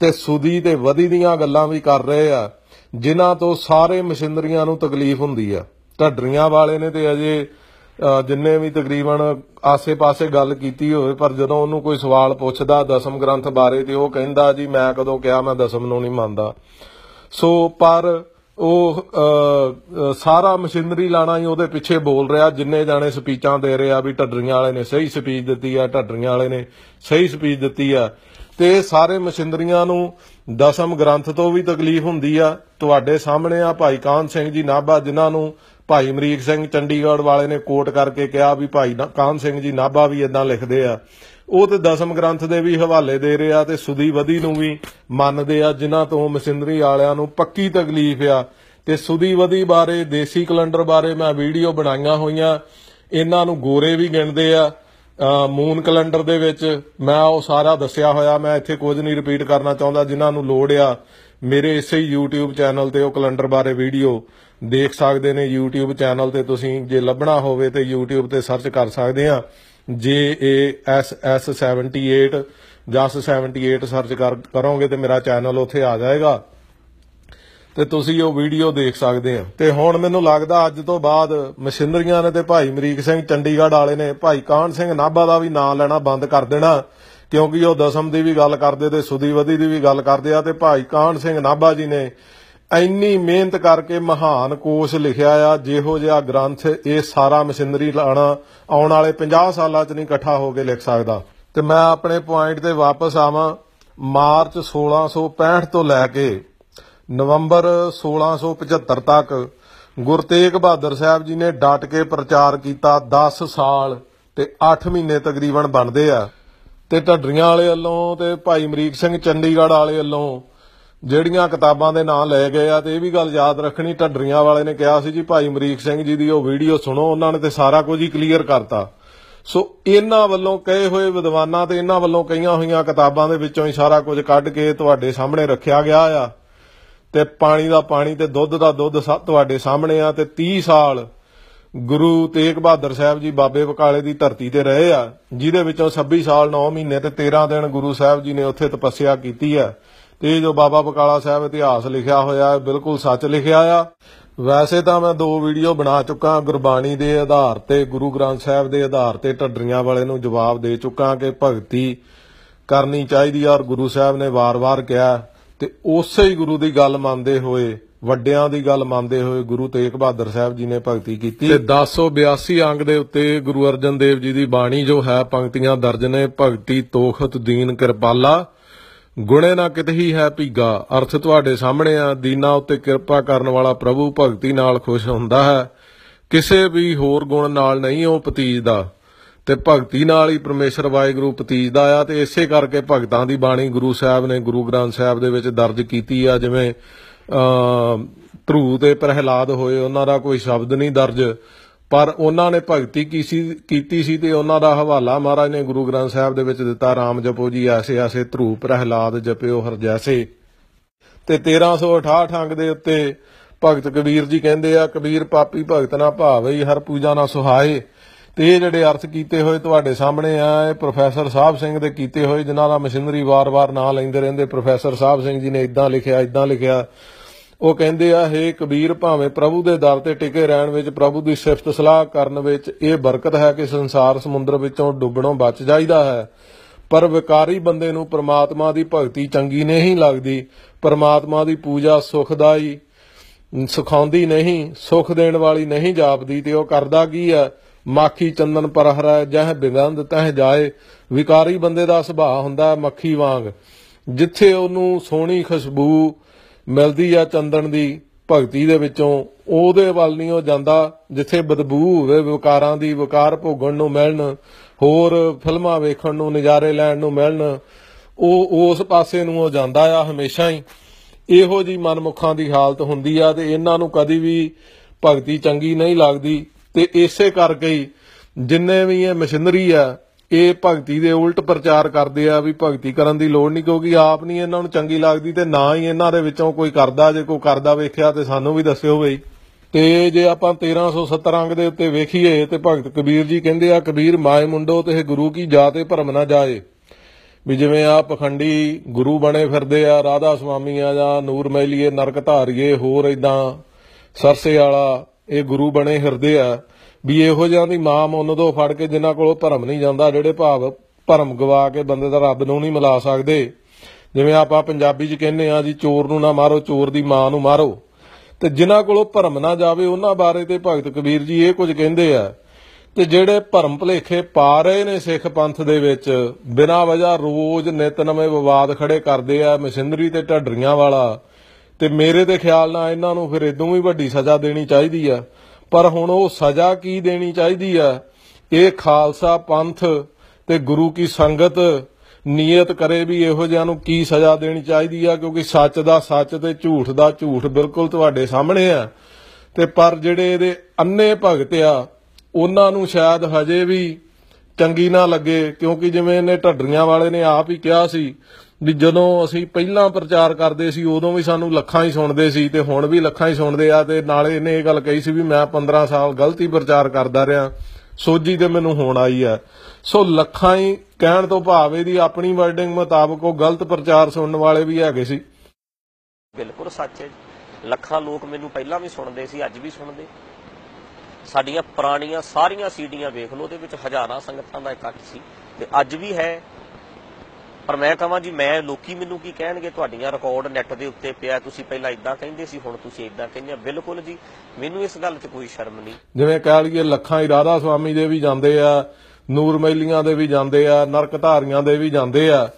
ਤੇ ਸੁਦੀ ਤੇ ਵਧੀ ਦੀਆਂ ਗੱਲਾਂ ਵੀ ਕਰ ਰਹੇ ਆ, ਜਿਨ੍ਹਾਂ ਤੋਂ ਸਾਰੇ ਮਸ਼ੀਨਰੀਆਂ ਨੂੰ ਤਕਲੀਫ ਹੁੰਦੀ ਆ। ਢੱਡਰੀਆਂ ਵਾਲੇ ਨੇ ਤੇ ਅਜੇ ਜਿੰਨੇ ਵੀ ਤਕਰੀਬਨ ਆਸੇ-ਪਾਸੇ ਗੱਲ ਕੀਤੀ ਹੋਵੇ, ਪਰ ਜਦੋਂ ਉਹਨੂੰ ਕੋਈ ਸਵਾਲ ਪੁੱਛਦਾ ਦਸਮ ਗ੍ਰੰਥ ਬਾਰੇ ਤੇ ਉਹ ਕਹਿੰਦਾ ਜੀ, ਮੈਂ ਕਦੋਂ ਕਿਹਾ, ਮੈਂ ਦਸਮ ਨੂੰ ਨਹੀਂ ਮੰਨਦਾ। ਸੋ, ਪਰ ਉਹ ਸਾਰਾ ਮਸ਼ੀਨਰੀ ਲਾਣਾ ਹੀ ਉਹਦੇ ਪਿੱਛੇ ਬੋਲ ਰਿਹਾ, ਜਿੰਨੇ ਜਾਣੇ ਸਪੀਚਾਂ ਦੇ ਰਿਹਾ ਵੀ ਢੱਡਰੀਆਂ ਵਾਲੇ ਨੇ ਸਹੀ ਸਪੀਚ ਦਿੱਤੀ ਆ, ਢੱਡਰੀਆਂ ਵਾਲੇ ਨੇ ਸਹੀ ਸਪੀਚ ਦਿੱਤੀ ਆ, ਤੇ ਸਾਰੇ ਮਸ਼ੀਨਰੀਆਂ ਨੂੰ ਦਸਮ ਗ੍ਰੰਥ ਤੋਂ ਵੀ ਤਕਲੀਫ ਹੁੰਦੀ ਆ। ਤੁਹਾਡੇ ਸਾਹਮਣੇ ਆ ਭਾਈ ਕਾਨ ਸਿੰਘ ਜੀ ਨਾਭਾ, ਜਿਨ੍ਹਾਂ ਨੂੰ ਭਾਈ ਅਮਰੀਕ ਸਿੰਘ ਚੰਡੀਗੜ੍ਹ ਵਾਲੇ ਨੇ ਕੋਟ ਕਰਕੇ ਕਿਹਾ ਵੀ ਭਾਈ ਨਾ- ਕਾਨ ਸਿੰਘ ਜੀ ਨਾਭਾ ਵੀ ਇਦਾਂ ਲਿਖਦੇ ਆ। ਉਹ ਤੇ ਦਸਮ ਗ੍ਰੰਥ ਦੇ ਵੀ ਹਵਾਲੇ ਦੇ ਰਹੇ ਆ ਤੇ ਸੁਦੀ ਵਧੀ ਨੂੰ ਵੀ ਮੰਨਦੇ ਆ, ਜਿਨ੍ਹਾਂ ਤੋਂ ਮਸਿੰਦਰੀ ਵਾਲਿਆਂ ਨੂੰ ਪੱਕੀ ਤਕਲੀਫ ਆ। ਤੇ ਸੁਦੀ ਵਧੀ ਬਾਰੇ, ਦੇਸੀ ਕੈਲੰਡਰ ਬਾਰੇ ਮੈਂ ਵੀਡੀਓ ਬਣਾਈਆਂ ਹੋਈਆਂ। ਇਹਨਾਂ ਨੂੰ ਗੋਰੇ ਵੀ ਗਿਣਦੇ ਆ। ਮੂਨ ਕੈਲੰਡਰ ਦੇ ਵਿੱਚ ਮੈਂ ਉਹ ਸਾਰਾ ਦੱਸਿਆ ਹੋਇਆ, ਮੈਂ ਇੱਥੇ ਕੁਝ ਨਹੀਂ ਰਿਪੀਟ ਕਰਨਾ ਚਾਹੁੰਦਾ, ਜਿਨ੍ਹਾਂ ਨੂੰ ਲੋੜ ਆ, ਮੇਰੇ ਇਸੇ ਹੀ YouTube ਚੈਨਲ ਤੇ ਉਹ ਕੈਲੰਡਰ ਬਾਰੇ ਵੀਡੀਓ ਦੇਖ ਸਕਦੇ ਨੇ। YouTube ਚੈਨਲ ਤੇ ਤੁਸੀਂ ਜੇ ਲੱਭਣਾ ਹੋਵੇ ਤੇ YouTube ਤੇ ਸਰਚ ਕਰ ਸਕਦੇ ਆ। J A S S 78 Jas 78 search ਕਰ, ਕਰੋਗੇ ਤੇ ਮੇਰਾ ਚੈਨਲ ਉੱਥੇ ਆ ਜਾਏਗਾ। ਤੇ ਤੁਸੀਂ ਉਹ ਵੀਡੀਓ ਦੇਖ ਸਕਦੇ ਆ। ਤੇ ਹੁਣ ਮੈਨੂੰ ਲੱਗਦਾ ਅੱਜ ਤੋਂ ਬਾਅਦ ਮਸ਼ੀਨਰੀਆਂ ਨੇ ਤੇ ਭਾਈ ਮਰੀਕ ਸਿੰਘ ਚੰਡੀਗੜ੍ਹ ਵਾਲੇ ਨੇ, ਭਾਈ ਕਾਹਨ ਸਿੰਘ ਨਾਭਾ ਦਾ ਵੀ ਨਾਂ ਲੈਣਾ ਬੰਦ ਕਰ ਦੇਣਾ, ਕਿਉਂਕਿ ਉਹ ਦਸਮ ਦੀ ਵੀ ਗੱਲ ਕਰਦੇ ਤੇ ਸੁਦੀਵਦੀ ਦੀ ਵੀ ਗੱਲ ਕਰਦੇ ਆ ਤੇ ਭਾਈ ਕਾਹਨ ਸਿੰਘ ਨਾਭਾ ਜੀ ਨੇ ਇੰਨੀ ਮਿਹਨਤ ਕਰਕੇ ਮਹਾਨ ਕੋਸ਼ ਲਿਖਿਆ ਆ, ਜਿਹੋ ਜਿਹਾ ਗ੍ਰੰਥ ਇਹ ਸਾਰਾ ਮਸ਼ੀਨਰੀ ਲਾਣਾ ਆਉਣ ਵਾਲੇ 50 ਸਾਲਾਂ 'ਚ ਨਹੀਂ ਇਕੱਠਾ ਹੋ ਕੇ ਲਿਖ ਸਕਦਾ। ਤੇ ਮੈਂ ਆਪਣੇ ਪੁਆਇੰਟ ਤੇ ਵਾਪਸ ਆਵਾਂ, ਮਾਰਚ 1665 ਤੋਂ ਲੈ ਕੇ ਨਵੰਬਰ 1675 ਤੱਕ ਗੁਰੂ ਤੇਗ ਬਹਾਦਰ ਸਾਹਿਬ ਜੀ ਨੇ ਡਟ ਕੇ ਪ੍ਰਚਾਰ ਕੀਤਾ 10 ਸਾਲ ਤੇ 8 ਮਹੀਨੇ ਤਕਰੀਬਨ ਬਣਦੇ ਆ। ਤੇ ਢੱਡਰੀਆਂ ਵਾਲੇ ਵੱਲੋਂ ਤੇ ਭਾਈ ਅਮਰੀਕ ਸਿੰਘ ਚੰਡੀਗੜ੍ਹ ਵਾਲੇ ਵੱਲੋਂ ਜਿਹੜੀਆਂ ਕਿਤਾਬਾਂ ਦੇ ਨਾਂ ਲੈ ਗਏ ਆ ਤੇ ਇਹ ਵੀ ਗੱਲ ਯਾਦ ਰੱਖਣੀ, ਢੱਡਰੀਆਂ ਵਾਲੇ ਨੇ ਕਿਹਾ ਸੀ ਜੀ, ਭਾਈ ਅਮਰੀਕ ਸਿੰਘ ਜੀ ਦੀ ਉਹ ਵੀਡੀਓ ਸੁਣੋ, ਉਹਨਾਂ ਨੇ ਤੇ ਸਾਰਾ ਕੁਝ ਹੀ ਕਲੀਅਰ ਕਰਤਾ। ਸੋ ਇਹਨਾਂ ਵੱਲੋਂ ਕਹੇ ਹੋਏ ਵਿਦਵਾਨਾਂ ਤੇ ਇਹਨਾਂ ਵੱਲੋਂ ਕਹੀਆਂ ਹੋਈਆਂ ਕਿਤਾਬਾਂ ਦੇ ਵਿੱਚੋਂ ਹੀ ਸਾਰਾ ਕੁਝ ਕੱਢ ਕੇ ਤੁਹਾਡੇ ਸਾਹਮਣੇ ਰੱਖਿਆ ਗਿਆ ਆ। ਤੇ ਪਾਣੀ ਦਾ ਪਾਣੀ ਤੇ ਦੁੱਧ ਦਾ ਦੁੱਧ ਤੁਹਾਡੇ ਸਾਹਮਣੇ ਆ ਤੇ 30 ਸਾਲ ਗੁਰੂ ਤੇਗ ਬਹਾਦਰ ਸਾਹਿਬ ਜੀ ਬਾਬੇ ਬਕਾਲੇ ਦੀ ਧਰਤੀ ਤੇ ਰਹੇ ਆ, ਜਿਹਦੇ ਵਿੱਚੋਂ 26 ਸਾਲ 9 ਮਹੀਨੇ ਤੇ 13 ਦਿਨ ਗੁਰੂ ਸਾਹਿਬ ਜੀ ਨੇ ਉੱਥੇ ਤਪੱਸਿਆ ਕੀਤੀ ਆ। ਤੇ ਜੋ ਬਾਬਾ ਬਕਾਲਾ ਸਾਹਿਬ ਇਤਿਹਾਸ ਲਿਖਿਆ ਹੋਇਆ ਹੈ, ਬਿਲਕੁਲ ਸੱਚ ਲਿਖਿਆ ਆ। ਵੈਸੇ ਤਾਂ ਮੈਂ ਦੋ ਵੀਡੀਓ ਬਣਾ ਚੁੱਕਾ, ਗੁਰਬਾਣੀ ਦੇ ਆਧਾਰ ਤੇ, ਗੁਰੂ ਗ੍ਰੰਥ ਸਾਹਿਬ ਦੇ ਆਧਾਰ ਤੇ ਢੱਡਰੀਆਂ ਵਾਲੇ ਨੂੰ ਜਵਾਬ ਦੇ ਚੁੱਕਾ ਕਿ ਭਗਤੀ ਕਰਨੀ ਚਾਹੀਦੀ ਆ ਔਰ ਗੁਰੂ ਸਾਹਿਬ ਨੇ ਵਾਰ-ਵਾਰ ਕਿਹਾ। ਤੇ ਉਸੇ ਹੀ ਗੁਰੂ ਦੀ ਗੱਲ ਮੰਨਦੇ ਹੋਏ, ਵੱਡਿਆਂ ਦੀ ਗੱਲ ਮੰਨਦੇ ਹੋਏ ਗੁਰੂ ਤੇਗ ਬਹਾਦਰ ਸਾਹਿਬ ਜੀ ਨੇ ਭਗਤੀ ਕੀਤੀ। ਤੇ 1082 ਅੰਗ ਦੇ ਉੱਤੇ ਗੁਰੂ ਅਰਜਨ ਦੇਵ ਜੀ ਦੀ ਬਾਣੀ ਜੋ ਹੈ, ਪੰਕਤੀਆਂ ਦਰਜ ਨੇ, ਭਗਤੀ, ਤੋਖਤ, ਦੀਨ, ਕਿਰਪਾਲਾ। ਗੁਣੇ ਨਾ ਕਿਤੇ ਹੀ ਹੈ ਭੀਗਾ, ਅਰਥ ਤੁਹਾਡੇ ਸਾਹਮਣੇ ਆ, ਦੀਨਾ ਉੱਤੇ ਕਿਰਪਾ ਕਰਨ ਵਾਲਾ ਪ੍ਰਭੂ ਭਗਤੀ ਨਾਲ ਖੁਸ਼ ਹੁੰਦਾ ਹੈ। ਕਿਸੇ ਵੀ ਹੋਰ ਗੁਣ ਨਾਲ ਨਹੀਂ ਉਹ ਪਤੀਜਦਾ। ਤੇ ਭਗਤੀ ਨਾਲ ਹੀ ਪਰਮੇਸ਼ਰ ਵਾਹਿਗੁਰੂ ਪਤੀਜਦਾ ਆ ਤੇ ਇਸੇ ਕਰਕੇ ਭਗਤਾਂ ਦੀ ਬਾਣੀ ਗੁਰੂ ਸਾਹਿਬ ਨੇ ਗੁਰੂ ਗ੍ਰੰਥ ਸਾਹਿਬ ਦੇ ਵਿੱਚ ਦਰਜ ਕੀਤੀ ਆ, ਜਿਵੇਂ ਧਰੂ ਤੇ ਪ੍ਰਹਿਲਾਦ ਹੋਏ, ਉਹਨਾਂ ਦਾ ਕੋਈ ਸ਼ਬਦ ਨਹੀਂ ਦਰਜ। ਪਰ ਉਹਨਾਂ ਨੇ ਭਗਤੀ ਕੀਤੀ ਸੀ ਤੇ ਉਹਨਾਂ ਦਾ ਹਵਾਲਾ ਮਹਾਰਾਜ ਨੇ ਗੁਰੂ ਗ੍ਰੰਥ ਸਾਹਿਬ ਦੇ ਵਿੱਚ ਦਿੱਤਾ, ਰਾਮ ਜਪੋ ਜੀ, ਐਸੇ ਐਸੇ ਧਰੂ, ਪ੍ਰਹਿਲਾਦ ਜਪਿਓ, ਹਰ ਜੈਸੇ। ਤੇ 1368 ਅੰਗ ਦੇ ਉੱਤੇ ਭਗਤ ਕਬੀਰ ਜੀ ਕਹਿੰਦੇ ਆ, ਕਬੀਰ ਪਾਪੀ ਭਗਤ ਨਾ ਭਾਵੇ, ਹਰ ਪੂਜਾ ਨਾ ਸੁਹਾਏ। ਤੇ ਇਹ ਜਿਹੜੇ ਅਰਥ ਕੀਤੇ ਹੋਏ ਤੁਹਾਡੇ ਸਾਹਮਣੇ ਆ, ਇਹ ਪ੍ਰੋਫੈਸਰ ਸਾਹਿਬ ਸਿੰਘ ਦੇ ਕੀਤੇ ਹੋਏ, ਜਿਨ੍ਹਾਂ ਦਾ ਮਸ਼ੀਨਰੀ ਵਾਰ-ਵਾਰ ਨਾਂ ਲੈਂਦੇ ਰਹਿੰਦੇ, ਪ੍ਰੋਫੈਸਰ ਸਾਹਿਬ ਸਿੰਘ ਜੀ ਨੇ ਇਦਾਂ ਲਿਖਿਆ ਇਦਾਂ ਲਿਖਿਆ। ਉਹ ਕਹਿੰਦੇ ਆ, ਹੇ ਕਬੀਰ, ਭਾਵੇਂ ਪ੍ਰਭੂ ਦੇ ਦਰ ਤੇ ਟਿਕੇ ਰਹਿਣ ਵਿੱਚ, ਪ੍ਰਭੂ ਦੀ ਸਿਫਤ ਸਲਾਹ ਕਰਨ ਵਿੱਚ ਇਹ ਬਰਕਤ ਹੈ ਕਿ ਸੰਸਾਰ ਸਮੁੰਦਰ ਵਿੱਚੋਂ ਡੁੱਬਣੋਂ ਬਚ ਜਾਈਦਾ ਹੈ। ਪਰ ਵਿਕਾਰੀ ਬੰਦੇ ਨੂੰ ਪ੍ਰਮਾਤਮਾ ਦੀ ਭਗਤੀ ਚੰਗੀ ਨਹੀਂ ਲੱਗਦੀ। ਪ੍ਰਮਾਤਮਾ ਦੀ ਪੂਜਾ ਸੁਖਦਾਈ, ਸੁਖਾਉਂਦੀ ਨਹੀਂ, ਸੁਖ ਦੇਣ ਵਾਲੀ ਨਹੀਂ ਜਾਪਦੀ, ਤੇ ਉਹ ਕਰਦਾ ਕੀ ਹੈ? ਮਾਖੀ ਚੰਦਨ ਪਰਹਰਾ, ਜਹ ਬਿਗੰਧ ਤਹ ਜਾਏ। ਵਿਕਾਰੀ ਬੰਦੇ ਦਾ ਸੁਭਾਅ ਹੁੰਦਾ ਮੱਖੀ ਵਾਂਗ। ਜਿੱਥੇ ਉਹਨੂੰ ਸੋਹਣੀ ਖੁਸ਼ਬੂ ਮਿਲਦੀ ਆ ਚੰਦਨ ਦੀ ਭਗਤੀ ਦੇ ਵਿੱਚੋਂ, ਉਹਦੇ ਵੱਲ ਨਹੀਂ ਉਹ ਜਾਂਦਾ ਜਿੱਥੇ ਬਦਬੂ ਹੋਵੇ, ਵਿਕਾਰਾਂ ਦੀ ਵਿਕਾਰ ਭੋਗਣ ਨੂੰ ਮਿਲਣ, ਹੋਰ ਫਿਲਮਾਂ ਵੇਖਣ ਨੂੰ, ਨਜ਼ਾਰੇ ਲੈਣ ਨੂੰ ਮਿਲਣ, ਉਹ ਉਸ ਪਾਸੇ ਨੂੰ ਉਹ ਜਾਂਦਾ ਆ ਹਮੇਸ਼ਾ ਹੀ। ਇਹੋ ਜੀ ਮਨਮੁਖਾਂ ਦੀ ਹਾਲਤ ਹੁੰਦੀ ਆ ਤੇ ਇਹਨਾਂ ਨੂੰ ਕਦੀ ਵੀ ਭਗਤੀ ਚੰਗੀ ਨਹੀਂ ਲੱਗਦੀ। ਤੇ ਇਸੇ ਕਰਕੇ ਹੀ ਜਿੰਨੇ ਵੀ ਇਹ ਮਸ਼ੀਨਰੀ ਆ, ਇਹ ਭਗਤੀ ਦੇ ਉਲਟ ਪ੍ਰਚਾਰ ਕਰਦੇ ਆ ਵੀ ਭਗਤੀ ਕਰਨ ਦੀ ਲੋੜ ਨਹੀਂ ਕਿਉਂਕਿ ਆਪ ਨਹੀਂ ਇਹਨਾਂ ਨੂੰ ਚੰਗੀ ਲੱਗਦੀ ਤੇ ਨਾ ਹੀ ਇਹਨਾਂ ਦੇ ਵਿੱਚੋਂ ਕੋਈ ਕਰਦਾ, ਜੇ ਕੋਈ ਕਰਦਾ ਵੇਖਿਆ ਤੇ ਸਾਨੂੰ ਵੀ ਦੱਸਿਓ ਬਈ। ਤੇ ਜੇ ਆਪਾਂ 1370 ਅੰਗ ਦੇ ਉੱਤੇ ਵੇਖੀਏ ਤੇ ਭਗਤ ਕਬੀਰ ਜੀ ਕਹਿੰਦੇ ਆ, ਕਬੀਰ ਮਾਏ ਮੁੰਡੋ ਤੇ ਗੁਰੂ ਕੀ ਜਾ ਤੇ ਭਰਮ ਨਾ ਜਾਏ। ਵੀ ਜਿਵੇਂ ਆ ਪਖੰਡੀ ਗੁਰੂ ਬਣੇ ਫਿਰਦੇ ਆ, ਰਾਧਾ ਸੁਆਮੀ ਆ ਜਾਂ ਨੂਰ ਮੈਲੀਏ ਨਰਕ ਧਾਰੀਏ, ਹੋਰ ਇਦਾਂ ਸਰਸੇ ਵਾਲਾ ਇਹ ਗੁਰੂ ਬਣੇ ਹਿਰਦੇ ਆ, ਵੀ ਇਹੋ ਜਿਹਾਂ ਦੀ ਮਾਂ ਮੁੰਨ ਤੋਂ ਫੜ ਕੇ ਜਿਨ੍ਹਾਂ ਕੋਲੋਂ ਭਰਮ ਨਹੀਂ ਜਾਂਦਾ, ਜਿਹੜੇ ਭਾਵ ਭਰਮ ਗਵਾ ਕੇ ਬੰਦੇ ਦਾ ਰੱਬ ਨੂੰ ਨਹੀਂ ਮਿਲਾ ਸਕਦੇ। ਜਿਵੇਂ ਆਪਾਂ ਪੰਜਾਬੀ 'ਚ ਕਹਿੰਦੇ ਆ ਜੀ, ਚੋਰ ਨੂੰ ਨਾ ਮਾਰੋ, ਚੋਰ ਦੀ ਮਾਂ ਨੂੰ ਮਾਰੋ। ਤੇ ਜਿਨ੍ਹਾਂ ਕੋਲੋਂ ਭਰਮ ਨਾ ਜਾਵੇ, ਉਹਨਾਂ ਬਾਰੇ ਤੇ ਭਗਤ ਕਬੀਰ ਜੀ ਇਹ ਕੁਝ ਕਹਿੰਦੇ ਆ। ਤੇ ਜਿਹੜੇ ਭਰਮ ਭਲੇਖੇ ਪਾ ਰਹੇ ਨੇ ਸਿੱਖ ਪੰਥ ਦੇ ਵਿੱਚ, ਬਿਨਾਂ ਵਜ੍ਹਾ ਰੋਜ਼ ਨਿਤ ਨਵੇਂ ਵਿਵਾਦ ਖੜੇ ਕਰਦੇ ਆ, ਮਸ਼ੀਨਰੀ ਤੇ ਢੱਡਰੀਆਂ ਵਾਲਾ ਤੇ ਮੇਰੇ ਤੇ ਖਿਆਲ ਨਾਲ ਇਹਨਾਂ ਨੂੰ ਫਿਰ ਇਦੋਂ ਵੀ ਵੱਡੀ ਸਜ਼ਾ ਦੇਣੀ ਚਾਹੀਦੀ ਆ। ਪਰ ਹੁਣ ਉਹ ਸਜ਼ਾ ਕੀ ਦੇਣੀ ਚਾਹੀਦੀ ਆ? ਇਹ ਖਾਲਸਾ ਪੰਥ ਤੇ ਗੁਰੂ ਕੀ ਸੰਗਤ ਨੀਅਤ ਕਰੇ ਵੀ ਇਹੋ ਜਿਹਾਂ ਨੂੰ ਕੀ ਸਜ਼ਾ ਦੇਣੀ ਚਾਹੀਦੀ ਆ, ਕਿਉਂਕਿ ਸੱਚ ਦਾ ਸੱਚ ਤੇ ਝੂਠ ਦਾ ਝੂਠ ਬਿਲਕੁਲ ਤੁਹਾਡੇ ਸਾਹਮਣੇ ਆ। ਤੇ ਪਰ ਜਿਹੜੇ ਇਹਦੇ ਅੰਨੇ ਭਗਤ ਆ, ਉਹਨਾਂ ਨੂੰ ਸ਼ਾਇਦ ਹਜੇ ਵੀ ਚੰਗੀ ਨਾ ਲੱਗੇ, ਕਿਉਂਕਿ ਜਿਵੇਂ ਇਹਨੇ ਢੱਡਰੀਆਂ ਵਾਲੇ ਨੇ ਆਪ ਹੀ ਕਿਹਾ ਸੀ ਵੀ ਜਦੋਂ ਅਸੀਂ ਪਹਿਲਾਂ ਪ੍ਰਚਾਰ ਕਰਦੇ ਸੀ, ਉਦੋਂ ਵੀ ਸਾਨੂੰ ਲੱਖਾਂ ਹੀ ਸੁਣਦੇ ਸੀ ਤੇ ਹੁਣ ਵੀ ਲੱਖਾਂ ਹੀ ਸੁਣਦੇ ਆ ਤੇ ਨਾਲੇ ਇਹਨੇ ਇਹ ਗੱਲ ਕਹੀ ਸੀ ਵੀ ਮੈਂ 15 ਸਾਲ ਗਲਤੀ ਪ੍ਰਚਾਰ ਕਰਦਾ ਰਿਹਾ, ਸੋਝੀ ਤੇ ਮੈਨੂੰ ਹੁਣ ਆਈ ਹੈ ਸੋ ਲੱਖਾਂ ਹੀ ਕਹਿਣ ਤੋਂ ਭਾਵ ਇਹਦੀ ਆਪਣੀ ਵਰਡਿੰਗ ਮੁਤਾਬਕ ਉਹ ਗਲਤ ਪ੍ਰਚਾਰ ਸੁਣਨ ਵਾਲੇ ਵੀ ਹੈਗੇ ਸੀ। ਬਿਲਕੁਲ ਸੱਚ ਹੈ ਲੱਖਾਂ ਲੋਕ ਮੈਨੂੰ ਪਹਿਲਾਂ ਵੀ ਸੁਣਦੇ ਸੀ, ਅੱਜ ਵੀ ਸੁਣਦੇ। ਸਾਡੀਆਂ ਪੁਰਾਣੀਆਂ ਸਾਰੀਆਂ ਸੀਡੀਆਂ ਵੇਖ ਲਓ, ਉਹਦੇ ਵਿੱਚ ਹਜ਼ਾਰਾਂ ਸੰਗਤਾਂ ਦਾ ਇਕੱਠ ਸੀ ਤੇ ਅੱਜ ਵੀ ਹੈ। ਪਰ ਮੈਂ ਕਹਾਂ ਜੀ, ਮੈਂ ਲੋਕੀ ਮੈਨੂੰ ਕੀ ਕਹਿਣਗੇ, ਤੁਹਾਡੀਆਂ ਰਿਕਾਰਡ ਨੈਟ ਦੇ ਉੱਤੇ ਪਿਆ, ਤੁਸੀਂ ਪਹਿਲਾਂ ਇਦਾਂ ਕਹਿੰਦੇ ਸੀ, ਹੁਣ ਤੁਸੀਂ ਇਦਾਂ ਕਹਿੰਦੇ ਬਿਲਕੁਲ ਜੀ, ਮੈਨੂੰ ਇਸ ਗੱਲ 'ਚ ਕੋਈ ਸ਼ਰਮ ਨਹੀਂ। ਜਿਵੇਂ ਕਹਿ ਲਈਏ, ਲੱਖਾਂ ਹੀ ਸੁਆਮੀ ਦੇ ਵੀ ਜਾਂਦੇ ਆ, ਨੂਰ ਮੈਲੀਆਂ ਦੇ ਵੀ ਜਾਂਦੇ ਆ, ਨਰਕ ਧਾਰੀਆਂ ਦੇ ਵੀ ਜਾਂਦੇ ਆ,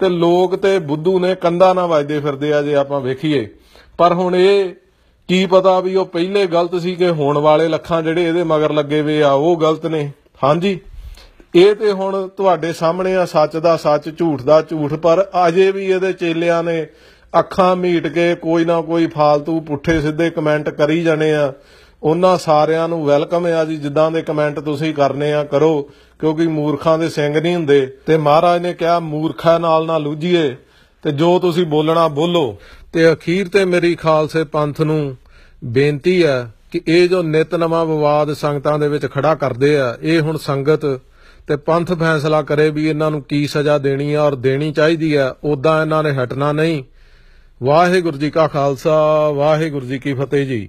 ਤੇ ਲੋਕ ਤੇ ਬੁੱਧੂ ਨੇ ਕੰਧਾ ਨਾ ਵੱਜਦੇ ਫਿਰਦੇ ਆ ਜੇ ਆਪਾਂ ਵੇਖੀਏ। ਪਰ ਹੁਣ ਇਹ ਕੀ ਪਤਾ ਵੀ ਉਹ ਪਹਿਲੇ ਗਲਤ ਸੀ ਕਿ ਹੋਣ ਵਾਲੇ ਲੱਖਾਂ ਜਿਹੜੇ ਇਹਦੇ ਮਗਰ ਲੱਗੇ ਵੇ ਆ, ਉਹ ਗਲਤ ਨੇ। ਹਾਂਜੀ? ਇਹ ਤੇ ਹੁਣ ਤੁਹਾਡੇ ਸਾਹਮਣੇ ਆ, ਸੱਚ ਦਾ ਸੱਚ, ਝੂਠ ਦਾ ਝੂਠ, ਪਰ ਅਜੇ ਵੀ ਇਹਦੇ ਚੇਲਿਆਂ ਨੇ ਅੱਖਾਂ ਮੀਟ ਕੇ ਕੋਈ ਨਾ ਕੋਈ ਫਾਲਤੂ ਪੁੱਠੇ ਸਿੱਧੇ ਕਮੈਂਟ ਕਰੀ ਜਾਣੇ ਆ। ਉਹਨਾਂ ਸਾਰਿਆਂ ਨੂੰ ਵੈਲਕਮ ਆ ਜੀ, ਜਿੱਦਾਂ ਦੇ ਕਮੈਂਟ ਤੁਸੀਂ ਕਰਨੇ ਆ, ਕਰੋ, ਕਿਉਂਕਿ ਮੂਰਖਾਂ ਦੇ ਸਿੰਘ ਨਹੀਂ ਹੁੰਦੇ। ਤੇ ਮਹਾਰਾਜ ਨੇ ਕਿਹਾ, ਮੂਰਖਾਂ ਨਾਲ ਨਾ ਲੂਝੀਏ, ਤੇ ਜੋ ਤੁਸੀਂ ਬੋਲਣਾ ਬੋਲੋ। ਤੇ ਅਖੀਰ ਤੇ ਮੇਰੀ ਖਾਲਸੇ ਪੰਥ ਨੂੰ ਬੇਨਤੀ ਹੈ ਕਿ ਇਹ ਜੋ ਨਿਤ ਨਵਾਂ ਵਿਵਾਦ ਸੰਗਤਾਂ ਦੇ ਵਿੱਚ ਖੜਾ ਕਰਦੇ ਆ, ਇਹ ਹੁਣ ਸੰਗਤ ਤੇ ਪੰਥ ਫੈਸਲਾ ਕਰੇ ਵੀ ਇਹਨਾਂ ਨੂੰ ਕੀ ਸਜ਼ਾ ਦੇਣੀ ਆ ਔਰ ਦੇਣੀ ਚਾਹੀਦੀ ਆ ਉਦਾਂ ਇਹਨਾਂ ਨੇ ਹਟਣਾ ਨਹੀਂ। ਵਾਹਿਗੁਰੂ ਜੀ ਕਾ ਖਾਲਸਾ, ਵਾਹਿਗੁਰੂ ਜੀ ਕੀ ਫਤਿਹ ਜੀ।